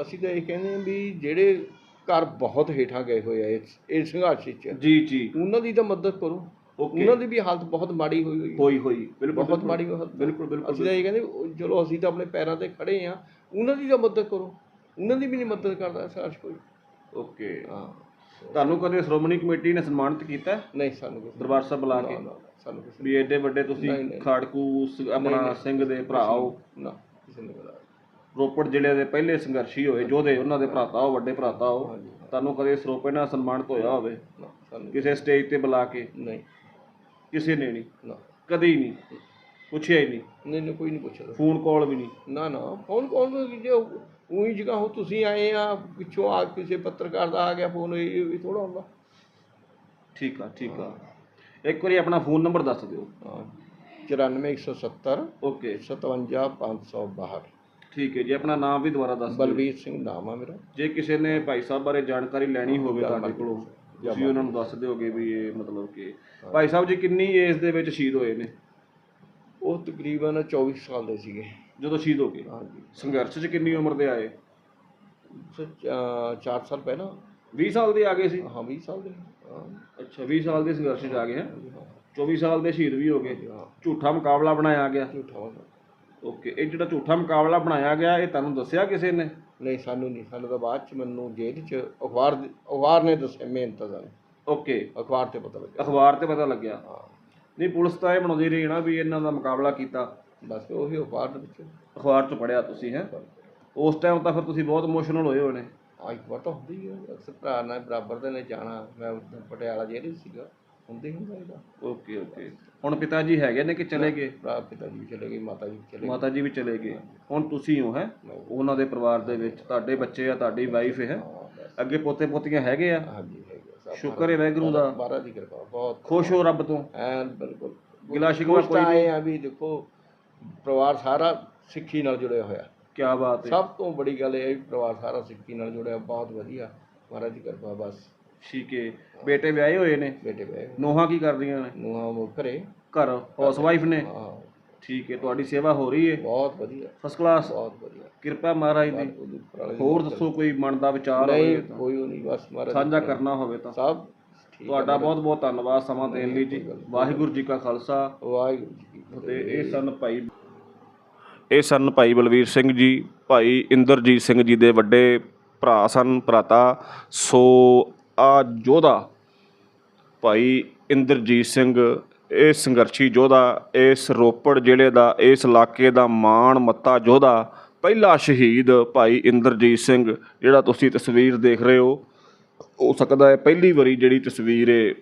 Speaker 2: ਅਸੀਂ ਤਾਂ ਇਹ ਕਹਿੰਦੇ ਹਾਂ ਵੀ ਜਿਹੜੇ ਘਰ ਬਹੁਤ ਹੇਠਾਂ ਗਏ ਹੋਏ ਆ ਇਸ ਇਸ ਸੰਘਰਸ਼ ਵਿੱਚ।
Speaker 1: ਜੀ ਜੀ।
Speaker 2: ਉਹਨਾਂ ਦੀ ਤਾਂ ਮਦਦ ਕਰੋ।
Speaker 1: ਓਕੇ
Speaker 2: ਉਹਨਾਂ ਦੀ ਵੀ ਹਾਲਤ ਬਹੁਤ ਮਾੜੀ ਹੋਈ ਹੋਈ।
Speaker 1: ਹੋਈ ਹੋਈ। ਬਿਲਕੁਲ
Speaker 2: ਬਹੁਤ। ਮਾੜੀ ਹਾਲਤ
Speaker 1: ਬਿਲਕੁਲ ਬਿਲਕੁਲ
Speaker 2: ਅਸੀਂ ਤਾਂ ਇਹ ਕਹਿੰਦੇ ਚਲੋ ਅਸੀਂ ਤਾਂ ਆਪਣੇ ਪੈਰਾਂ ਤੇ ਖੜੇ ਆ ਉਹਨਾਂ ਦੀ ਤਾਂ ਮਦਦ ਕਰੋ। ਉਹਨਾਂ ਦੀ ਵੀ ਨਹੀਂ ਮਦਦ ਕਰਦਾ ਸਾਸ਼ ਕੋਈ
Speaker 1: ਓਕੇ
Speaker 2: ਹਾਂ।
Speaker 1: ਤੁਹਾਨੂੰ ਕਦੇ ਸ਼੍ਰੋਮਣੀ ਕਮੇਟੀ ਨੇ ਸਨਮਾਨਿਤ ਕੀਤਾ?
Speaker 2: ਨਹੀਂ ਸਾਨੂੰ ਕਿਸੇ
Speaker 1: ਦਰਬਾਰ ਸਾਹਿਬ ਬੁਲਾ ਕੇ?
Speaker 2: ਸਾਨੂੰ ਕਿਸੇ
Speaker 1: ਵੀ ਐਡੇ ਵੱਡੇ ਤੁਸੀਂ। ਖਾੜਕੂ ਆਪਣਾ ਸਿੰਘ ਦੇ ਭਰਾ ਹੋ।
Speaker 2: ਨਾ ਕਿਸੇ ਨੇ ਬੁਲਾਇਆ।
Speaker 1: ਰੋਪੜ ਜ਼ਿਲ੍ਹੇ ਦੇ ਪਹਿਲੇ ਸੰਘਰਸ਼ੀ ਹੋਏ ਯੋਧੇ ਉਹਨਾਂ ਦੇ ਭਰਾਤਾ ਹੋ ਵੱਡੇ ਭਰਾਤਾ ਹੋ। ਤੁਹਾਨੂੰ ਕਦੇ ਸਰੋਪੇ ਨਾਲ ਸਨਮਾਨਿਤ ਹੋਇਆ ਹੋਵੇ? ਕਿਸੇ ਸਟੇਜ ਤੇ ਬੁਲਾ ਕੇ?
Speaker 2: ਨਹੀਂ।
Speaker 1: ਕਿਸੇ ਨੇ ਨਹੀਂ।
Speaker 2: ਨਾ।
Speaker 1: ਕਦੇ ਹੀ ਨਹੀਂ। ਪੁੱਛਿਆ ਹੀ ਨਹੀਂ।
Speaker 2: ਨਹੀਂ ਨਹੀਂ ਕੋਈ ਨਹੀਂ ਪੁੱਛਦਾ।
Speaker 1: ਫੋਨ ਕਾਲ ਵੀ ਨਹੀਂ।
Speaker 2: ਨਾ ਨਾ ਫੋਨ ਕੌਣ ਜੇ ਉਹੀ ਜਗ੍ਹਾ ਹੋ ਤੁਸੀਂ ਆਏ ਆ ਪਿੱਛੋਂ ਆ ਕਿਸੇ ਪੱਤਰਕਾਰ ਦਾ ਆ ਗਿਆ ਫੋਨ ਇਹ ਵੀ ਥੋੜਾ ਹੁੰਦਾ।
Speaker 1: ਠੀਕ ਆ ਠੀਕ ਆ। ਇੱਕ ਵਾਰੀ ਆਪਣਾ ਫੋਨ ਨੰਬਰ ਦੱਸ ਦਿਓ।
Speaker 2: ਹਾਂ। 94170
Speaker 1: ਓਕੇ।
Speaker 2: 57562
Speaker 1: ਠੀਕ ਹੈ ਜੀ ਆਪਣਾ ਨਾਮ ਵੀ ਦੁਬਾਰਾ ਦੱਸ ਦਿਓ।
Speaker 2: ਬਲਵੀਰ ਸਿੰਘ ਨਾਮ ਆ ਮੇਰਾ।
Speaker 1: ਜੇ ਕਿਸੇ ਨੇ ਭਾਈ ਸਾਹਿਬ ਬਾਰੇ ਜਾਣਕਾਰੀ ਲੈਣੀ ਹੋਵੇ ਤੁਹਾਡੇ ਕੋਲੋਂ। ਤੁਸੀਂ ਉਹਨਾਂ ਨੂੰ ਦੱਸ ਦਿਓਗੇ ਵੀ ਇਹ ਮਤਲਬ ਕਿ ਭਾਈ ਸਾਹਿਬ ਜੀ ਕਿੰਨੀ ਏਜ ਦੇ ਵਿੱਚ ਸ਼ਹੀਦ ਹੋਏ ਨੇ?
Speaker 2: ਉਹ ਤਕਰੀਬਨ 24 ਸਾਲ ਦੇ ਸੀਗੇ।
Speaker 1: ਜਦੋਂ ਸ਼ਹੀਦ ਹੋ ਗਏ?
Speaker 2: ਹਾਂਜੀ।
Speaker 1: ਸੰਘਰਸ਼ 'ਚ ਕਿੰਨੀ ਉਮਰ ਦੇ ਆਏ?
Speaker 2: 4 ਸਾਲ ਪਹਿਲਾਂ।
Speaker 1: 20 ਸਾਲ ਦੇ ਆ ਗਏ ਸੀ?
Speaker 2: ਹਾਂ 20 ਸਾਲ ਦੇ।
Speaker 1: ਅੱਛਾ 20 ਸਾਲ ਦੇ ਸੰਘਰਸ਼ 'ਚ ਆ ਗਏ ਹੈ?
Speaker 2: ਹਾਂ।
Speaker 1: 24 ਸਾਲ ਦੇ ਸ਼ਹੀਦ ਵੀ ਹੋ ਗਏ। ਝੂਠਾ ਮੁਕਾਬਲਾ ਬਣਾਇਆ ਗਿਆ।
Speaker 2: ਝੂਠਾ।
Speaker 1: ਓਕੇ ਇਹ ਜਿਹੜਾ ਝੂਠਾ ਮੁਕਾਬਲਾ ਬਣਾਇਆ ਗਿਆ ਇਹ ਤੁਹਾਨੂੰ ਦੱਸਿਆ ਕਿਸੇ ਨੇ?
Speaker 2: ਨਹੀਂ ਸਾਨੂੰ ਨਹੀਂ ਸਾਨੂੰ ਤਾਂ ਬਾਅਦ ਚ ਮੈਨੂੰ ਜੇਲ੍ਹ ਚ ਅਖਬਾਰ ਅਖਬਾਰ ਨੇ ਦੱਸਿਆ ਮਿਹਨਤ ਦਾ
Speaker 1: ਓਕੇ
Speaker 2: ਅਖਬਾਰ ਤੇ ਪਤਾ ਲੱਗਿਆ।
Speaker 1: ਅਖਬਾਰ ਤੇ ਪਤਾ ਲੱਗਿਆ। ਨਹੀਂ ਪੁਲਿਸ ਤਾਂ ਇਹ ਬਣਾਉਂਦੀ ਰਹੀ ਨਾ ਵੀ ਇਹਨਾਂ ਦਾ ਮੁਕਾਬਲਾ ਕੀਤਾ।
Speaker 2: ਬਸ ਉਹੀ ਅਖਬਾਰ ਦੇ ਵਿੱਚ।
Speaker 1: ਅਖਬਾਰ 'ਚ ਪੜਿਆ ਤੁਸੀਂ ਹੈ? ਉਸ ਟਾਈਮ ਤਾਂ ਫਿਰ ਤੁਸੀਂ ਬਹੁਤ ਇਮੋਸ਼ਨਲ ਹੋਏ ਹੋਣੇ।
Speaker 2: ਆ ਇੱਕ ਵਾਰ ਤਾਂ ਹੁੰਦੀ ਹੈ ਅਕਸਰ ਭਰਾ ਨਾਲ ਬਰਾਬਰ ਦੇ ਨੇ ਜਾਣਾ। ਮੈਂ ਉੱਧਰ ਪਟਿਆਲਾ ਜੇਲ੍ਹ ਸੀਗਾ। ਹੁੰਦੇ ਹੁੰਦਾ ਇਹਦਾ।
Speaker 1: ਓਕੇ ਓਕੇ ਹੁਣ ਪਿਤਾ ਜੀ ਹੈਗੇ ਨੇ ਕਿ ਚਲੇ ਗਏ?
Speaker 2: ਭਰਾ ਪਿਤਾ ਜੀ ਵੀ ਚਲੇ ਗਏ ਮਾਤਾ ਜੀ ਵੀ ਚਲੇ ਗਏ।
Speaker 1: ਮਾਤਾ ਜੀ ਵੀ ਚਲੇ ਗਏ। ਹੁਣ ਤੁਸੀਂ ਹੋ ਹੈ? ਉਹਨਾਂ ਦੇ ਪਰਿਵਾਰ ਦੇ ਵਿੱਚ ਤੁਹਾਡੇ ਬੱਚੇ ਆ ਤੁਹਾਡੀ ਵਾਈਫ ਹੈ। ਅੱਗੇ ਪੋਤੇ ਪੋਤੀਆਂ ਹੈਗੇ ਆ?
Speaker 2: ਹਾਂਜੀ ਹੈਗੇ ਸਭ
Speaker 1: ਸ਼ੁਕਰ ਹੈ ਵਾਹਿਗੁਰੂ ਦਾ।
Speaker 2: ਬਾਰਾ ਦੀ ਕਿਰਪਾ ਬਹੁਤ
Speaker 1: ਖੁਸ਼ ਹੋ ਰੱਬ ਤੋਂ।
Speaker 2: ਐਨ ਬਿਲਕੁਲ।
Speaker 1: ਗਿਲਾ ਸ਼ਿਕਵਾ ਕੋਈ
Speaker 2: ਆਏ ਆ ਵੀ ਦੇਖੋ ਪਰਿਵਾਰ ਸਾਰਾ ਸਿੱਖੀ ਨਾਲ ਜੁੜਿਆ ਹੋਇਆ।
Speaker 1: ਕੀ ਬਾਤ ਹੈ।
Speaker 2: ਸਭ ਤੋਂ ਬੜੀ ਗੱਲ ਇਹ ਹੈ ਵੀ ਪਰਿਵਾਰ ਸਾਰਾ ਸਿੱਖੀ ਨਾਲ ਜੁੜਿਆ ਬਹੁਤ ਵਧੀਆ। ਮਹਾਰਾਜ ਦੀ ਕਿਰਪਾ ਬਸ।
Speaker 1: ਠੀਕ ਹੈ ਬੇਟੇ ਵਿਆਹੇ ਹੋਏ ਨੇ।
Speaker 2: ਬੇਟੇ ਬੈ
Speaker 1: ਨੋਹਾਂ ਕੀ ਕਰਦੀਆਂ ਨੇ?
Speaker 2: ਨੂੰਹਾਂ ਉਹ ਘਰੇ।
Speaker 1: ਘਰ ਹਾਊਸ ਵਾਈਫ ਨੇ।
Speaker 2: ਹਾਂ।
Speaker 1: ਠੀਕ ਹੈ ਤੁਹਾਡੀ ਸੇਵਾ ਹੋ ਰਹੀ ਹੈ?
Speaker 2: ਬਹੁਤ ਵਧੀਆ।
Speaker 1: ਫਸਟ ਕਲਾਸ
Speaker 2: ਬਹੁਤ ਵਧੀਆ।
Speaker 1: ਕਿਰਪਾ ਮਹਾਰਾਜ ਦੀ।
Speaker 2: ਉਹਦੀ ਉਪਰਾਲੇ ਦੀ
Speaker 1: ਹੋਰ ਦੱਸੋ ਕੋਈ ਮਨ ਦਾ ਵਿਚਾਰ
Speaker 2: ਨਹੀਂ
Speaker 1: ਹੋਵੇ ਤਾਂ।
Speaker 2: ਕੋਈ ਉਹ ਨਹੀਂ ਬਸ ਮਹਾਰਾਜ
Speaker 1: ਸਾਂਝਾ ਕਰਨਾ ਹੋਵੇ ਤਾਂ।
Speaker 2: ਸਭ ਠੀਕ
Speaker 1: ਤੁਹਾਡਾ ਬਹੁਤ ਬਹੁਤ ਧੰਨਵਾਦ ਸਮਾਂ ਦੇਣ ਲਈ ਜੀ। ਵਾਹਿਗੁਰੂ ਜੀ ਕਾ ਖਾਲਸਾ।
Speaker 2: ਵਾਹਿਗੁਰੂ ਜੀ ਕੀ ਫਤਿਹ।
Speaker 1: ਤੇ ਇਹ ਸਨ ਭਾਈ ਇਹ ਸਨ ਭਾਈ ਬਲਵੀਰ ਸਿੰਘ ਜੀ। ਭਾਈ ਇੰਦਰਜੀਤ ਸਿੰਘ ਜੀ ਦੇ ਵੱਡੇ ਭਰਾ ਸਨ ਭਰਾਤਾ। ਸੋ ਆ ਯੋਧਾ ਭਾਈ ਇੰਦਰਜੀਤ ਸਿੰਘ, ਇਹ ਸੰਘਰਸ਼ੀ ਯੋਧਾ, ਇਸ ਰੋਪੜ ਜ਼ਿਲ੍ਹੇ ਦਾ, ਇਸ ਇਲਾਕੇ ਦਾ ਮਾਣ ਮੱਤਾ ਯੋਧਾ, ਪਹਿਲਾ ਸ਼ਹੀਦ ਭਾਈ ਇੰਦਰਜੀਤ ਸਿੰਘ, ਜਿਹੜਾ ਤੁਸੀਂ ਤਸਵੀਰ ਦੇਖ ਰਹੇ ਹੋ। ਹੋ ਸਕਦਾ ਹੈ ਪਹਿਲੀ ਵਾਰੀ ਜਿਹੜੀ ਤਸਵੀਰ ਇਹ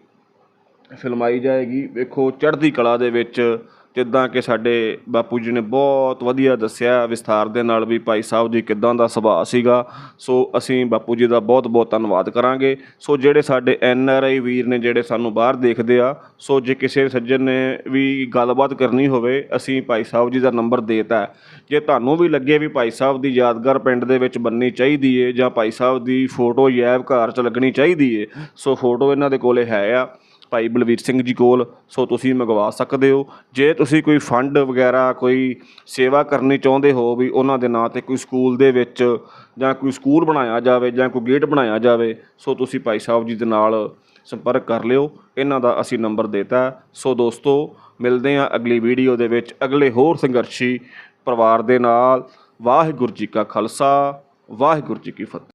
Speaker 1: ਫਿਲਮਾਈ ਜਾਏਗੀ। ਵੇਖੋ, ਚੜ੍ਹਦੀ ਕਲਾ ਦੇ ਵਿੱਚ ਜਿੱਦਾਂ ਕਿ ਸਾਡੇ ਬਾਪੂ ਜੀ ਨੇ ਬਹੁਤ ਵਧੀਆ ਦੱਸਿਆ, ਵਿਸਥਾਰ ਦੇ ਨਾਲ ਵੀ ਭਾਈ ਸਾਹਿਬ ਜੀ ਕਿੱਦਾਂ ਦਾ ਸੁਭਾਅ ਸੀਗਾ। ਸੋ ਅਸੀਂ ਬਾਪੂ ਜੀ ਦਾ ਬਹੁਤ ਬਹੁਤ ਧੰਨਵਾਦ ਕਰਾਂਗੇ। ਸੋ ਜਿਹੜੇ ਸਾਡੇ ਐਨ ਆਰ ਆਈ ਵੀਰ ਨੇ ਜਿਹੜੇ ਸਾਨੂੰ ਬਾਹਰ ਦੇਖਦੇ ਆ, ਸੋ ਜੇ ਕਿਸੇ ਸੱਜਣ ਨੇ ਵੀ ਗੱਲਬਾਤ ਕਰਨੀ ਹੋਵੇ, ਅਸੀਂ ਭਾਈ ਸਾਹਿਬ ਜੀ ਦਾ ਨੰਬਰ ਦੇਤਾ ਜੇ ਤੁਹਾਨੂੰ ਵੀ ਲੱਗੇ ਵੀ ਭਾਈ ਸਾਹਿਬ ਦੀ ਯਾਦਗਾਰ ਪਿੰਡ ਦੇ ਵਿੱਚ ਬੰਨੀ ਚਾਹੀਦੀ ਏ ਜਾਂ ਭਾਈ ਸਾਹਿਬ ਦੀ ਫੋਟੋ ਯੈਬ ਘਰ 'ਚ ਲੱਗਣੀ ਚਾਹੀਦੀ ਏ, ਸੋ ਫੋਟੋ ਇਹਨਾਂ ਦੇ ਕੋਲੇ ਹੈ ਆ। ਭਾਈ ਬਲਵੀਰ ਸਿੰਘ ਜੀ ਕੋਲ, ਸੋ ਤੁਸੀਂ ਮੰਗਵਾ ਸਕਦੇ ਹੋ। ਜੇ ਤੁਸੀਂ ਕੋਈ ਫੰਡ ਵਗੈਰਾ, ਕੋਈ ਸੇਵਾ ਕਰਨੀ ਚਾਹੁੰਦੇ ਹੋ ਵੀ ਉਹਨਾਂ ਦੇ ਨਾਂ ਤੇ ਕੋਈ ਸਕੂਲ ਦੇ ਵਿੱਚ ਜਾਂ ਕੋਈ ਸਕੂਲ ਬਣਾਇਆ ਜਾਵੇ ਜਾਂ ਕੋਈ ਗੇਟ ਬਣਾਇਆ ਜਾਵੇ, ਸੋ ਤੁਸੀਂ ਭਾਈ ਸਾਹਿਬ ਜੀ ਦੇ ਨਾਲ ਸੰਪਰਕ ਕਰ ਲਿਓ। ਇਹਨਾਂ ਦਾ ਅਸੀਂ ਨੰਬਰ ਦੇਤਾ ਸੋ ਦੋਸਤੋ, ਮਿਲਦੇ ਹਾਂ ਅਗਲੀ ਵੀਡੀਓ ਦੇ ਵਿੱਚ। ਅਗਲੇ ਹੋਰ ਸੰਘਰਸ਼ੀ ਪਰਿਵਾਰ ਦੇ ਨਾਲ। ਵਾਹਿਗੁਰੂ ਜੀ ਕਾ ਖਾਲਸਾ, ਵਾਹਿਗੁਰੂ ਜੀ ਕੀ ਫਤਿਹ।